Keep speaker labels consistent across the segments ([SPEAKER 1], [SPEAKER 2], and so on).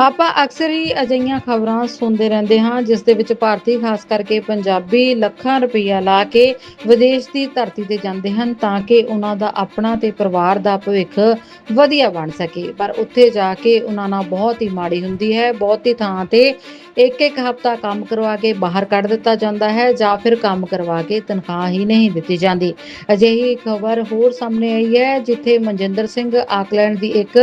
[SPEAKER 1] ਆਪਾਂ ਅਕਸਰ ਹੀ ਅਜਿਹੀਆਂ ਖਬਰਾਂ ਸੁਣਦੇ ਰਹਿੰਦੇ ਹਾਂ, ਜਿਸ ਦੇ ਵਿੱਚ ਭਾਰਤੀ ਖਾਸ ਕਰਕੇ ਪੰਜਾਬੀ ਲੱਖਾਂ ਰੁਪਈਆ ਲਾ ਕੇ ਵਿਦੇਸ਼ ਦੀ ਧਰਤੀ ਤੇ ਜਾਂਦੇ ਹਨ ਤਾਂ ਕਿ ਉਹਨਾਂ ਦਾ ਆਪਣਾ ਤੇ ਪਰਿਵਾਰ ਦਾ ਭਵਿੱਖ ਵਧੀਆ ਬਣ ਸਕੇ। ਪਰ ਉੱਥੇ ਜਾ ਕੇ ਉਹਨਾਂ ਨਾਲ ਬਹੁਤ ਹੀ ਮਾੜੀ ਹੁੰਦੀ ਹੈ, ਬਹੁਤੀ ਥਾਂ ਤੇ ਇੱਕ ਇੱਕ ਹਫ਼ਤਾ ਕੰਮ ਕਰਵਾ ਕੇ ਬਾਹਰ ਕੱਢ ਦਿੱਤਾ ਜਾਂਦਾ ਹੈ ਜਾਂ ਫਿਰ ਕੰਮ ਕਰਵਾ ਕੇ ਤਨਖਾਹ ਹੀ ਨਹੀਂ ਦਿੱਤੀ ਜਾਂਦੀ। ਅਜਿਹੀ ਖਬਰ ਹੋਰ ਸਾਹਮਣੇ ਆਈ ਹੈ, ਜਿੱਥੇ ਮਨਜਿੰਦਰ ਸਿੰਘ ਆਕਲੈਂਡ ਦੀ ਇੱਕ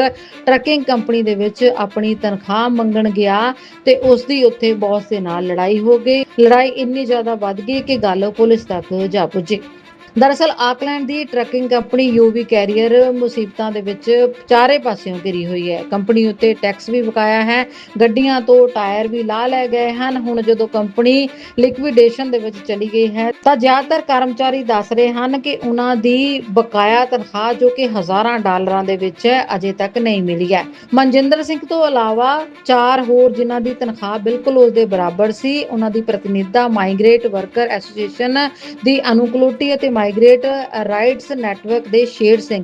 [SPEAKER 1] ਟਰੱਕਿੰਗ ਕੰਪਨੀ ਦੇ ਵਿੱਚ ਆਪਣੀ ਤਨਖਾਹ ਮੰਗਣ ਗਿਆ ਤੇ ਉਸ ਦੀ ਉੱਥੇ ਬੌਸ ਦੇ ਨਾਲ ਲੜਾਈ ਹੋ ਗਈ। ਲੜਾਈ ਇੰਨੀ ਜ਼ਿਆਦਾ ਵੱਧ ਗਈ ਕਿ ਗੱਲ ਪੁਲਿਸ ਤੱਕ ਜਾ ਪੁੱਜੀ। ਦਰਅਸਲ ਆਕਲੈਂਡ ਦੀ ਟਰੱਕਿੰਗ ਕੰਪਨੀ ਯੂਵੀ ਕੈਰੀਅਰ ਮੁਸੀਬਤਾਂ ਦੇ ਵਿੱਚ ਚਾਰੇ ਪਾਸਿਓਂ ਘਿਰੀ ਹੋਈ ਹੈ। ਕੰਪਨੀ ਉੱਤੇ ਟੈਕਸ ਵੀ ਬਕਾਇਆ ਹੈ। ਗੱਡੀਆਂ ਤੋਂ ਟਾਇਰ ਵੀ ਲਾ ਲਏ ਗਏ ਹਨ। ਹੁਣ ਜਦੋਂ ਕੰਪਨੀ ਲਿਕਵਿਡੇਸ਼ਨ ਦੇ ਵਿੱਚ ਚਲੀ ਗਈ ਹੈ, ਤਾਂ ਜ਼ਿਆਦਾਤਰ ਕਰਮਚਾਰੀ ਦੱਸ ਰਹੇ ਹਨ ਕਿ ਉਹਨਾਂ ਦੀ ਬਕਾਇਆ ਤਨਖਾਹ ਜੋ ਕਿ ਹਜ਼ਾਰਾਂ ਡਾਲਰਾਂ ਦੇ ਵਿੱਚ ਹੈ, ਅਜੇ ਤੱਕ ਨਹੀਂ ਮਿਲੀ ਹੈ। ਮਨਜਿੰਦਰ ਸਿੰਘ ਤੋਂ ਇਲਾਵਾ ਚਾਰ ਹੋਰ ਜਿਨ੍ਹਾਂ ਦੀ ਤਨਖਾਹ ਬਿਲਕੁਲ ਉਸ ਦੇ ਬਰਾਬਰ ਸੀ, ਉਹਨਾਂ ਦੀ ਪ੍ਰਤੀਨਿਧਤਾ ਮਾਈਗ੍ਰੇਟ ਵਰਕਰ ਐਸੋਸੀਏਸ਼ਨ ਦੀ ਅਨੁਕੂਲਤੀ ਅਤੇ ਮਾਈਗ੍ਰੇਟ ਰਾਈਟਸ ਨੈਟਵਰਕ ਦੇ ਸ਼ੇਰ ਸਿੰਘ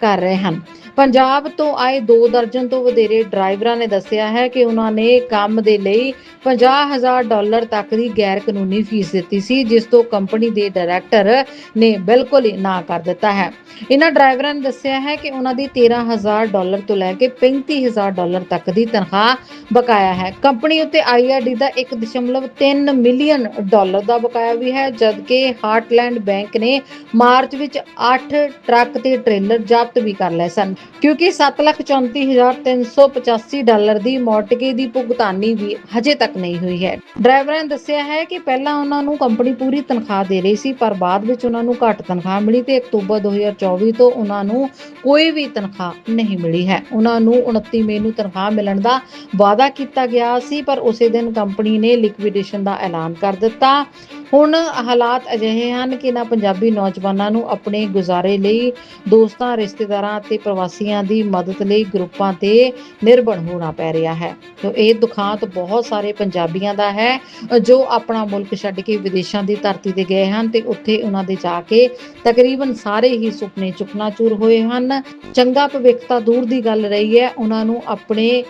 [SPEAKER 1] ਕਰ ਰਹੇ ਹਨ। ਪੰਜਾਬ ਤੋਂ ਆਏ 2 ਦਰਜਨ ਤੋਂ ਵਧੇਰੇ ਡਰਾਈਵਰਾਂ ਨੇ ਦੱਸਿਆ ਹੈ ਕਿ ਉਹਨਾਂ ਨੇ ਕੰਮ ਦੇ ਲਈ 50000 ਡਾਲਰ ਤੱਕ ਦੀ ਗੈਰ ਕਾਨੂੰਨੀ ਫੀਸ ਦਿੱਤੀ ਸੀ, ਜਿਸ ਤੋਂ ਕੰਪਨੀ ਦੇ ਡਾਇਰੈਕਟਰ ਨੇ ਬਿਲਕੁਲ ਹੀ ਨਾ ਕਰ ਦਿੱਤਾ ਹੈ। ਇਹਨਾਂ ਡਰਾਈਵਰਾਂ ਨੇ ਦੱਸਿਆ ਹੈ ਕਿ ਉਹਨਾਂ ਦੀ 13000 ਡਾਲਰ ਤੋਂ ਲੈ ਕੇ 35000 ਡਾਲਰ ਤੱਕ ਦੀ ਤਨਖਾਹ ਬਕਾਇਆ ਹੈ। ਕੰਪਨੀ ਉੱਤੇ ਆਈਆਰਡੀ ਦਾ 1.3 ਮਿਲੀਅਨ ਡਾਲਰ ਦਾ ਬਕਾਇਆ ਵੀ ਹੈ, ਜਦਕਿ ਹਾਰਟਲੈਂਡ ਬੈਂਕ ਨੇ ਮਾਰਚ ਵਿੱਚ 8 ਟਰੱਕ ਤੇ ਟ੍ਰੇਲਰ ਜ਼ਬਤ ਵੀ ਕਰ ਲਏ ਸਨ। ਕਿਉਂਕਿ 734385 ਡਾਲਰ ਦੀ ਮੌਟਗੇ ਦੀ ਭੁਗਤਾਨੀ ਵੀ ਹਜੇ ਤੱਕ ਨਹੀਂ ਹੋਈ ਹੈ। ਡਰਾਈਵਰਾਂ ਨੇ ਦੱਸਿਆ ਹੈ ਕਿ ਪਹਿਲਾਂ ਉਹਨਾਂ ਨੂੰ ਕੰਪਨੀ ਪੂਰੀ ਤਨਖਾਹ ਦੇ ਰਹੀ ਸੀ, ਪਰ ਬਾਅਦ ਵਿੱਚ ਉਹਨਾਂ ਨੂੰ ਘੱਟ ਤਨਖਾਹ ਮਿਲੀ ਤੇ ਅਕਤੂਬਰ 2024 ਤੋਂ ਉਹਨਾਂ ਨੂੰ ਕੋਈ ਵੀ ਤਨਖਾਹ ਨਹੀਂ ਮਿਲੀ ਹੈ। ਉਹਨਾਂ ਨੂੰ 29 ਮਈ ਨੂੰ ਤਨਖਾਹ ਮਿਲਣ ਦਾ ਵਾਅਦਾ ਕੀਤਾ ਗਿਆ ਸੀ, ਪਰ ਉਸੇ ਦਿਨ ਕੰਪਨੀ ਨੇ ਲਿਕਵਿਡੇਸ਼ਨ ਦਾ ਐਲਾਨ ਕਰ ਦਿੱਤਾ। ਹੁਣ ਹਾਲਾਤ ਅਜਿਹੇ ਹਨ ਕਿ ਨਾ ਪੰਜਾਬੀ ਨੌਜਵਾਨਾਂ ਨੂੰ ਆਪਣੇ ਗੁਜ਼ਾਰੇ ਲਈ ਦੋਸਤਾਂ, ਰਿਸ਼ਤੇਦਾਰਾਂ ਅਤੇ ਪ੍ਰਵਾਸੀ ਪ੍ਰਵਾਸੀਆਂ ਦੀ ਮਦਦ ਲਈ ਗਰੁੱਪਾਂ ਤੇ ਨਿਰਭਰ ਹੋਣਾ ਪੈ ਰਿਹਾ ਹੈ। ਤੋ ਇਹ ਦੁਖਾਂਤ ਬਹੁਤ ਸਾਰੇ ਪੰਜਾਬੀਆਂ ਦਾ ਹੈ, ਜੋ ਆਪਣਾ ਮੁਲਕ ਛੱਡ ਕੇ ਵਿਦੇਸ਼ਾਂ ਦੀ ਧਰਤੀ ਤੇ ਗਏ ਹਨ ਤੇ ਉੱਥੇ ਉਹਨਾਂ ਦੇ ਜਾ ਕੇ ਤਕਰੀਬਨ ਸਾਰੇ ਹੀ ਸੁਪਨੇ ਚੁਕਨਾਚੂਰ ਹੋਏ ਹਨ। ਚੰਗਾ ਭਵਿੱਖ ਤਾਂ ਦੂਰ ਦੀ ਗੱਲ ਰਹੀ ਹੈ, ਉਹਨਾਂ ਨੂੰ ਆਪਣੇ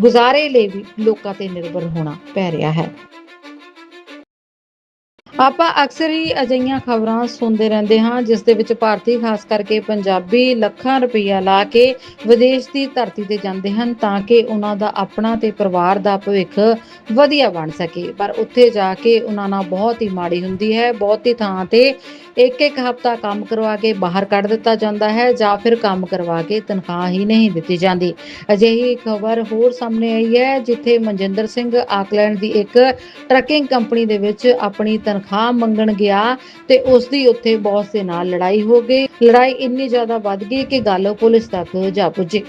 [SPEAKER 1] ਗੁਜ਼ਾਰੇ ਲਈ ਵੀ ਲੋਕਾਂ ਤੇ ਨਿਰਭਰ ਹੋਣਾ ਪੈ ਰਿਹਾ ਹੈ। ਆਪਾਂ ਅਕਸਰ ਹੀ ਅਜਿਹੀਆਂ ਖਬਰਾਂ ਸੁਣਦੇ ਰਹਿੰਦੇ ਹਾਂ, ਜਿਸ ਦੇ ਵਿੱਚ ਭਾਰਤੀ ਖਾਸ ਕਰਕੇ ਪੰਜਾਬੀ ਲੱਖਾਂ ਰੁਪਈਆ ਲਾ ਕੇ ਵਿਦੇਸ਼ ਦੀ ਧਰਤੀ ਤੇ ਜਾਂਦੇ ਹਨ ਤਾਂ ਕਿ ਉਹਨਾਂ ਦਾ ਆਪਣਾ ਤੇ ਪਰਿਵਾਰ ਦਾ ਭਵਿੱਖ ਵਧੀਆ ਬਣ ਸਕੇ। ਪਰ ਉੱਥੇ ਜਾ ਕੇ ਉਹਨਾਂ ਨਾਲ ਬਹੁਤ ਹੀ ਮਾੜੀ ਹੁੰਦੀ ਹੈ, ਬਹੁਤੀ ਥਾਂ ਤੇ ਇੱਕ ਇੱਕ ਹਫ਼ਤਾ ਕੰਮ ਕਰਵਾ ਕੇ ਬਾਹਰ ਕੱਢ ਦਿੱਤਾ ਜਾਂਦਾ ਹੈ ਜਾਂ ਫਿਰ ਕੰਮ ਕਰਵਾ ਕੇ ਤਨਖਾਹ ਹੀ ਨਹੀਂ ਦਿੱਤੀ ਜਾਂਦੀ। ਅਜਿਹੀ ਖਬਰ ਹੋਰ ਸਾਹਮਣੇ ਆਈ ਹੈ, ਜਿੱਥੇ ਮਨਜਿੰਦਰ ਸਿੰਘ ਆਕਲੈਂਡ ਦੀ ਇੱਕ ਟਰੱਕਿੰਗ ਕੰਪਨੀ ਦੇ ਵਿੱਚ ਆਪਣੀ ਤਨਖਾਹ ਮੰਗਣ ਗਿਆ ਤੇ ਉਸ ਦੀ ਉੱਥੇ ਬੌਸ ਦੇ ਨਾਲ ਲੜਾਈ ਹੋ ਗਈ। ਲੜਾਈ ਇੰਨੀ ਜ਼ਿਆਦਾ ਵੱਧ ਗਈ ਕਿ ਗੱਲ ਪੁਲਿਸ ਤੱਕ ਜਾ ਪੁੱਜੀ।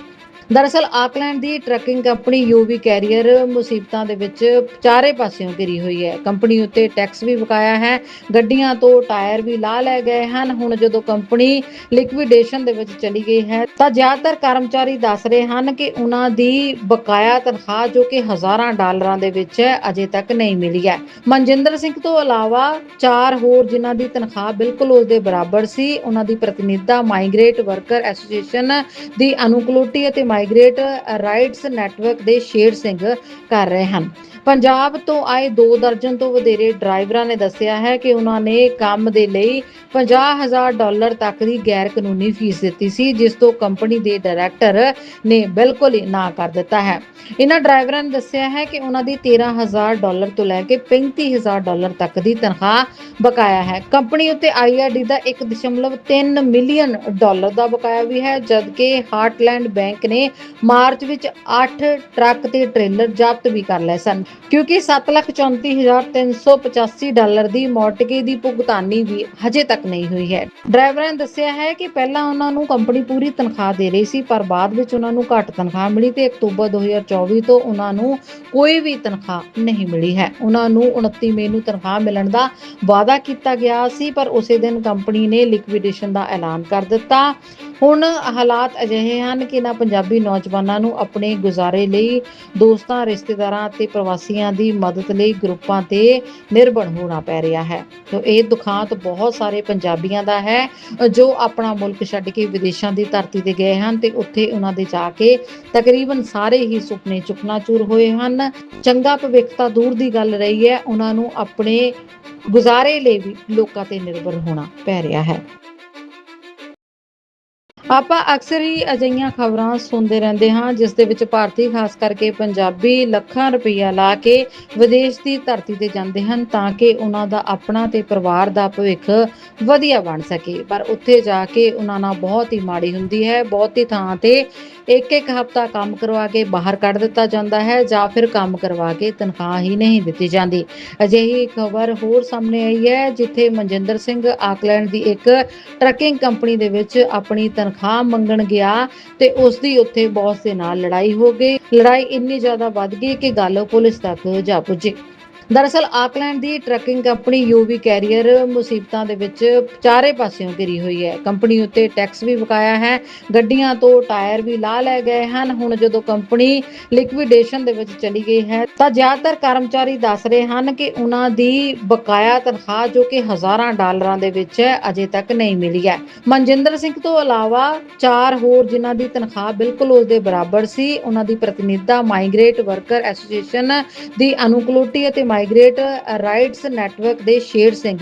[SPEAKER 1] ਦਰਅਸਲ ਆਕਲੈਂਡ ਦੀ ਟਰੱਕਿੰਗ ਕੰਪਨੀ ਯੂਵੀ ਕੈਰੀਅਰ ਮੁਸੀਬਤਾਂ ਦੇ ਵਿੱਚ ਚਾਰੇ ਪਾਸਿਓਂ ਘਿਰੀ ਹੋਈ ਹੈ। ਕੰਪਨੀ ਉੱਤੇ ਟੈਕਸ ਵੀ ਬਕਾਇਆ ਹੈ, ਗੱਡੀਆਂ ਤੋਂ ਟਾਇਰ ਵੀ ਲਾ ਲਏ ਗਏ ਹਨ। ਹੁਣ ਜਦੋਂ ਕੰਪਨੀ ਲਿਕਵਿਡੇਸ਼ਨ ਦੇ ਵਿੱਚ ਚਲੀ ਗਈ ਹੈ, ਤਾਂ ਜ਼ਿਆਦਾਤਰ ਕਰਮਚਾਰੀ ਦੱਸ ਰਹੇ ਹਨ ਕਿ ਉਹਨਾਂ ਦੀ ਬਕਾਇਆ ਤਨਖਾਹ ਜੋ ਕਿ ਹਜ਼ਾਰਾਂ ਡਾਲਰਾਂ ਦੇ ਵਿੱਚ ਹੈ, ਅਜੇ ਤੱਕ ਨਹੀਂ ਮਿਲੀ ਹੈ। ਮਨਜਿੰਦਰ ਸਿੰਘ ਤੋਂ ਇਲਾਵਾ ਚਾਰ ਹੋਰ ਜਿਨ੍ਹਾਂ ਦੀ ਤਨਖਾਹ ਬਿਲਕੁਲ ਉਸ ਦੇ ਬਰਾਬਰ ਸੀ, ਉਹਨਾਂ ਦੀ ਪ੍ਰਤੀਨਿਧਤਾ ਮਾਈਗ੍ਰੇਟ ਵਰਕਰ ਐਸੋਸੀਏਸ਼ਨ ਦੀ ਅਨੁਕੂਲਤੀ ਅਤੇ ਮਾਈਗ੍ਰੇਟ ਰਾਈਟਸ ਨੈਟਵਰਕ ਦੇ ਸ਼ੇਰ ਸਿੰਘ ਕਰ ਰਹੇ ਹਨ। ਪੰਜਾਬ ਤੋਂ ਆਏ 2 ਦਰਜਨ ਤੋਂ ਵਧੇਰੇ ਡਰਾਈਵਰਾਂ ਨੇ ਦੱਸਿਆ ਹੈ ਕਿ ਉਹਨਾਂ ਨੇ ਕੰਮ ਦੇ ਲਈ 50000 ਡਾਲਰ ਤੱਕ ਦੀ ਗੈਰ ਕਾਨੂੰਨੀ ਫੀਸ ਦਿੱਤੀ ਸੀ, ਜਿਸ ਤੋਂ ਕੰਪਨੀ ਦੇ ਡਾਇਰੈਕਟਰ ਨੇ ਬਿਲਕੁਲ ਹੀ ਨਾ ਕਰ ਦਿੱਤਾ ਹੈ। ਇਹਨਾਂ ਡਰਾਈਵਰਾਂ ਨੇ ਦੱਸਿਆ ਹੈ ਕਿ ਉਹਨਾਂ ਦੀ 13000 ਡਾਲਰ ਤੋਂ ਲੈ ਕੇ 35000 ਡਾਲਰ ਤੱਕ ਦੀ ਤਨਖਾਹ ਬਕਾਇਆ ਹੈ। ਕੰਪਨੀ ਉੱਤੇ ਆਈਆਰਡੀ ਦਾ 1.3 ਮਿਲੀਅਨ ਡਾਲਰ ਦਾ ਬਕਾਇਆ ਵੀ ਹੈ, ਜਦਕਿ ਹਾਰਟਲੈਂਡ ਬੈਂਕ ਨੇ ਮਾਰਚ ਵਿੱਚ 8 ਟਰੱਕ ਤੇ ਟ੍ਰੇਲਰ ਜ਼ਬਤ ਵੀ ਕਰ ਲਏ ਸਨ। ਕਿਉਂਕਿ 734385 ਡਾਲਰ ਦੀ ਮੌਟਗੇ ਦੀ ਭੁਗਤਾਨੀ ਵੀ ਹਜੇ ਤੱਕ ਨਹੀਂ ਹੋਈ ਹੈ। ਡਰਾਈਵਰਾਂ ਨੇ ਦੱਸਿਆ ਹੈ ਕਿ ਪਹਿਲਾਂ ਉਹਨਾਂ ਨੂੰ ਕੰਪਨੀ ਪੂਰੀ ਤਨਖਾਹ ਦੇ ਰਹੀ ਸੀ, ਪਰ ਬਾਅਦ ਵਿੱਚ ਉਹਨਾਂ ਨੂੰ ਘੱਟ ਤਨਖਾਹ ਮਿਲੀ ਤੇ ਅਕਤੂਬਰ 2024 ਤੋਂ ਉਹਨਾਂ ਨੂੰ ਕੋਈ ਵੀ ਤਨਖਾਹ ਨਹੀਂ ਮਿਲੀ ਹੈ। ਉਹਨਾਂ ਨੂੰ 29 ਮਈ ਨੂੰ ਤਨਖਾਹ ਮਿਲਣ ਦਾ ਵਾਅਦਾ ਕੀਤਾ ਗਿਆ ਸੀ, ਪਰ ਉਸੇ ਦਿਨ ਕੰਪਨੀ ਨੇ ਲਿਕਵਿਡੇਸ਼ਨ ਦਾ ਐਲਾਨ ਕਰ ਦਿੱਤਾ। ਹੁਣ ਹਾਲਾਤ ਅਜਿਹੇ ਹਨ ਕਿ ਨਾ ਪੰਜਾਬੀ ਨੌਜਵਾਨਾਂ ਨੂੰ ਆਪਣੇ ਗੁਜ਼ਾਰੇ ਲਈ ਦੋਸਤਾਂ, ਰਿਸ਼ਤੇਦਾਰਾਂ ਅਤੇ ਪ੍ਰਵਾਸੀ ਪ੍ਰਵਾਸੀਆਂ ਦੀ ਮਦਦ ਲਈ ਗਰੁੱਪਾਂ ਤੇ ਨਿਰਭਰ ਹੋਣਾ ਪੈ ਰਿਹਾ ਹੈ। ਤੋ ਇਹ ਦੁਖਾਂਤ ਬਹੁਤ ਸਾਰੇ ਪੰਜਾਬੀਆਂ ਦਾ ਹੈ, ਜੋ ਆਪਣਾ ਮੁਲਕ ਛੱਡ ਕੇ ਵਿਦੇਸ਼ਾਂ ਦੀ ਧਰਤੀ ਤੇ ਗਏ ਹਨ ਤੇ ਉੱਥੇ ਉਹਨਾਂ ਦੇ ਜਾ ਕੇ ਤਕਰੀਬਨ ਸਾਰੇ ਹੀ ਸੁਪਨੇ ਚੁਕਨਾਚੂਰ ਹੋਏ ਹਨ। ਚੰਗਾ ਭਵਿੱਖ ਤਾਂ ਦੂਰ ਦੀ ਗੱਲ ਰਹੀ ਹੈ, ਉਹਨਾਂ ਨੂੰ ਆਪਣੇ ਗੁਜ਼ਾਰੇ ਲਈ ਵੀ ਲੋਕਾਂ ਤੇ ਨਿਰਭਰ ਹੋਣਾ ਪੈ ਰਿਹਾ ਹੈ। ਆਪਾਂ ਅਕਸਰ ਹੀ ਅਜਿਹੀਆਂ ਖਬਰਾਂ ਸੁਣਦੇ ਰਹਿੰਦੇ ਹਾਂ, ਜਿਸ ਦੇ ਵਿੱਚ ਭਾਰਤੀ ਖਾਸ ਕਰਕੇ ਪੰਜਾਬੀ ਲੱਖਾਂ ਰੁਪਈਆ ਲਾ ਕੇ ਵਿਦੇਸ਼ ਦੀ ਧਰਤੀ ਤੇ ਜਾਂਦੇ ਹਨ ਤਾਂ ਕਿ ਉਹਨਾਂ ਦਾ ਆਪਣਾ ਤੇ ਪਰਿਵਾਰ ਦਾ ਭਵਿੱਖ ਵਧੀਆ ਬਣ ਸਕੇ। ਪਰ ਉੱਥੇ ਜਾ ਕੇ ਉਹਨਾਂ ਨਾਲ ਬਹੁਤ ਹੀ ਮਾੜੀ ਹੁੰਦੀ ਹੈ, ਬਹੁਤੀ ਥਾਂ ਤੇ ਇੱਕ ਇੱਕ ਹਫ਼ਤਾ ਕੰਮ ਕਰਵਾ ਕੇ ਬਾਹਰ ਕੱਢ ਦਿੱਤਾ ਜਾਂਦਾ ਹੈ ਜਾਂ ਫਿਰ ਕੰਮ ਕਰਵਾ ਕੇ ਤਨਖਾਹ ਹੀ ਨਹੀਂ ਦਿੱਤੀ ਜਾਂਦੀ। ਅਜਿਹੀ ਖਬਰ ਹੋਰ ਸਾਹਮਣੇ ਆਈ ਹੈ, ਜਿੱਥੇ ਮਨਜਿੰਦਰ ਸਿੰਘ ਆਕਲੈਂਡ ਦੀ ਇੱਕ ਟਰੱਕਿੰਗ ਕੰਪਨੀ ਦੇ ਵਿੱਚ ਆਪਣੀ ਤਨਖਾਹ ਮੰਗਣ ਗਿਆ ਤੇ ਉਸ ਦੀ ਉੱਥੇ ਬੌਸ ਦੇ ਨਾਲ ਲੜਾਈ ਹੋ ਗਈ। ਲੜਾਈ ਇੰਨੀ ਜ਼ਿਆਦਾ ਵੱਧ ਗਈ ਕਿ ਗੱਲ ਪੁਲਿਸ ਤੱਕ ਜਾ ਪੁੱਜੀ। ਦਰਅਸਲ ਆਕਲੈਂਡ ਦੀ ਟਰੱਕਿੰਗ ਕੰਪਨੀ ਯੂਵੀ ਕੈਰੀਅਰ ਮੁਸੀਬਤਾਂ ਦੇ ਵਿੱਚ ਚਾਰੇ ਪਾਸਿਓਂ ਘਿਰੀ ਹੋਈ ਹੈ। ਕੰਪਨੀ ਉੱਤੇ ਟੈਕਸ ਵੀ ਬਕਾਇਆ ਹੈ। ਗੱਡੀਆਂ ਤੋਂ ਟਾਇਰ ਵੀ ਲਾ ਲਏ ਗਏ ਹਨ। ਹੁਣ ਜਦੋਂ ਕੰਪਨੀ ਲਿਕਵਿਡੇਸ਼ਨ ਦੇ ਵਿੱਚ ਚਲੀ ਗਈ ਹੈ, ਤਾਂ ਜ਼ਿਆਦਾਤਰ ਕਰਮਚਾਰੀ ਦੱਸ ਰਹੇ ਹਨ ਕਿ ਉਹਨਾਂ ਦੀ ਬਕਾਇਆ ਤਨਖਾਹ ਜੋ ਕਿ ਹਜ਼ਾਰਾਂ ਡਾਲਰਾਂ ਦੇ ਵਿੱਚ ਹੈ, ਅਜੇ ਤੱਕ ਨਹੀਂ ਮਿਲੀ ਹੈ। ਮਨਜਿੰਦਰ ਸਿੰਘ ਤੋਂ ਇਲਾਵਾ ਚਾਰ ਹੋਰ ਜਿਨ੍ਹਾਂ ਦੀ ਤਨਖਾਹ ਬਿਲਕੁਲ ਉਸ ਦੇ ਬਰਾਬਰ ਸੀ, ਉਹਨਾਂ ਦੀ ਪ੍ਰਤੀਨਿਧਤਾ ਮਾਈਗ੍ਰੇਟ ਵਰਕਰ ਐਸੋਸੀਏਸ਼ਨ ਦੀ ਅਨੁਕੂਲਤੀ ਅਤੇ ਮਾਈਗ੍ਰੇਟ ਰਾਈਟਸ ਨੈਟਵਰਕ ਦੇ ਸ਼ੇਰ ਸਿੰਘ